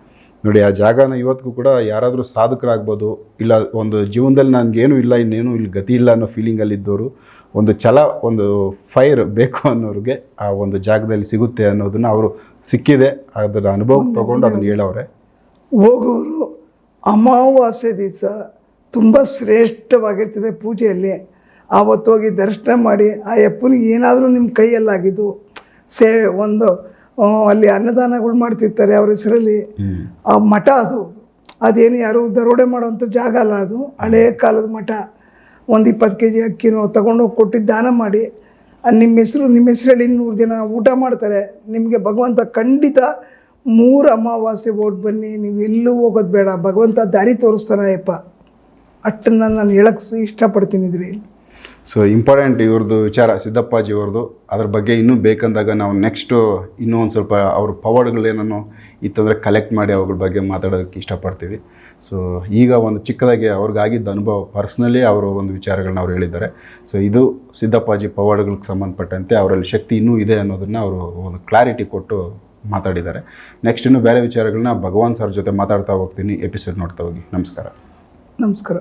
ನೋಡಿ, ಆ ಜಾಗನ ಇವತ್ತಿಗೂ ಕೂಡ ಯಾರಾದರೂ ಸಾಧಕರಾಗ್ಬೋದು, ಇಲ್ಲ ಒಂದು ಜೀವನದಲ್ಲಿ ನನಗೇನು ಇಲ್ಲ, ಇನ್ನೇನು ಇಲ್ಲಿ ಗತಿ ಇಲ್ಲ ಅನ್ನೋ ಫೀಲಿಂಗಲ್ಲಿದ್ದವರು ಒಂದು ಛಲ ಒಂದು ಫೈರ್ ಬೇಕು ಅನ್ನೋರಿಗೆ ಆ ಒಂದು ಜಾಗದಲ್ಲಿ ಸಿಗುತ್ತೆ ಅನ್ನೋದನ್ನು ಅವರು ಸಿಕ್ಕಿದೆ. ಅದರ ಅನುಭವ ತಗೊಂಡು ಅದನ್ನು ಹೇಳವ್ರೆ. ಹೋಗುವರು ಅಮಾವಾಸ್ಯೆ ದಿವಸ ತುಂಬ ಶ್ರೇಷ್ಠವಾಗಿರ್ತದೆ ಪೂಜೆಯಲ್ಲಿ. ಆವತ್ತು ಹೋಗಿ ದರ್ಶನ ಮಾಡಿ ಆ ಯಪ್ಪನಿಗೆ ಏನಾದರೂ ನಿಮ್ಮ ಕೈಯಲ್ಲಾಗಿದ್ದು ಸೇವೆ ಒಂದು ಅಲ್ಲಿ ಅನ್ನದಾನಗಳು ಮಾಡ್ತಿರ್ತಾರೆ ಅವ್ರ ಹೆಸರಲ್ಲಿ. ಆ ಮಠ ಅದು. ಅದೇನು ಯಾರು ದರೋಡೆ ಮಾಡುವಂಥ ಜಾಗ ಅಲ್ಲ ಅದು. ಹಳೆಯ ಕಾಲದ ಮಠ. ಒಂದು ಇಪ್ಪತ್ತು ಕೆ ಜಿ ಅಕ್ಕಿನೋ ತಗೊಂಡೋಗಿ ಕೊಟ್ಟಿದ್ದು ದಾನ ಮಾಡಿ ನಿಮ್ಮ ಹೆಸರು ನಿಮ್ಮ ಹೆಸರಲ್ಲಿ ನೂರು ಜನ ಊಟ ಮಾಡ್ತಾರೆ. ನಿಮಗೆ ಭಗವಂತ ಖಂಡಿತ ಮೂರು ಅಮಾವಾಸ್ಯೆ ಓಟ್ ಬನ್ನಿ, ನೀವು ಎಲ್ಲೂ ಹೋಗೋದು ಬೇಡ. ಭಗವಂತ ದಾರಿ ತೋರಿಸ್ತಾನೆ ಅಯ್ಯಪ್ಪ. ಅಷ್ಟನ್ನು ನಾನು ಹೇಳಕ್ಕೆ ಇಷ್ಟಪಡ್ತೀನಿ ಇದ್ರಿ ಸೊ ಇಂಪಾರ್ಟೆಂಟ್ ಇವ್ರದ್ದು ವಿಚಾರ ಸಿದ್ದಪ್ಪಾಜಿ ಅವ್ರದ್ದು. ಅದ್ರ ಬಗ್ಗೆ ಇನ್ನೂ ಬೇಕಂದಾಗ ನಾವು ನೆಕ್ಸ್ಟು ಇನ್ನೂ ಒಂದು ಸ್ವಲ್ಪ ಅವ್ರ ಪವಾಡ್ಗಳೇನೋ ಇತ್ತಂದರೆ ಕಲೆಕ್ಟ್ ಮಾಡಿ ಅವ್ರ ಬಗ್ಗೆ ಮಾತಾಡೋದಕ್ಕೆ ಇಷ್ಟಪಡ್ತೀವಿ. ಸೊ ಈಗ ಒಂದು ಚಿಕ್ಕದಾಗಿ ಅವ್ರಿಗಾಗಿದ್ದ ಅನುಭವ ಪರ್ಸ್ನಲಿ ಅವರು ಒಂದು ವಿಚಾರಗಳನ್ನ ಅವ್ರು ಹೇಳಿದ್ದಾರೆ. ಸೊ ಇದು ಸಿದ್ದಪ್ಪಾಜಿ ಪವಾಡಗಳಿಗೆ ಸಂಬಂಧಪಟ್ಟಂತೆ ಅವರಲ್ಲಿ ಶಕ್ತಿ ಇನ್ನೂ ಇದೆ ಅನ್ನೋದನ್ನು ಅವರು ಒಂದು ಕ್ಲಾರಿಟಿ ಕೊಟ್ಟು ಮಾತಾಡಿದ್ದಾರೆ. ನೆಕ್ಸ್ಟ್ ಇನ್ನೂ ಬೇರೆ ವಿಚಾರಗಳನ್ನ ಭಗವಾನ್ ಸರ್ ಜೊತೆ ಮಾತಾಡ್ತಾ ಹೋಗ್ತೀನಿ. ಎಪಿಸೋಡ್ ನೋಡ್ತಾ ಹೋಗಿ. ನಮಸ್ಕಾರ. ನಮಸ್ಕಾರ.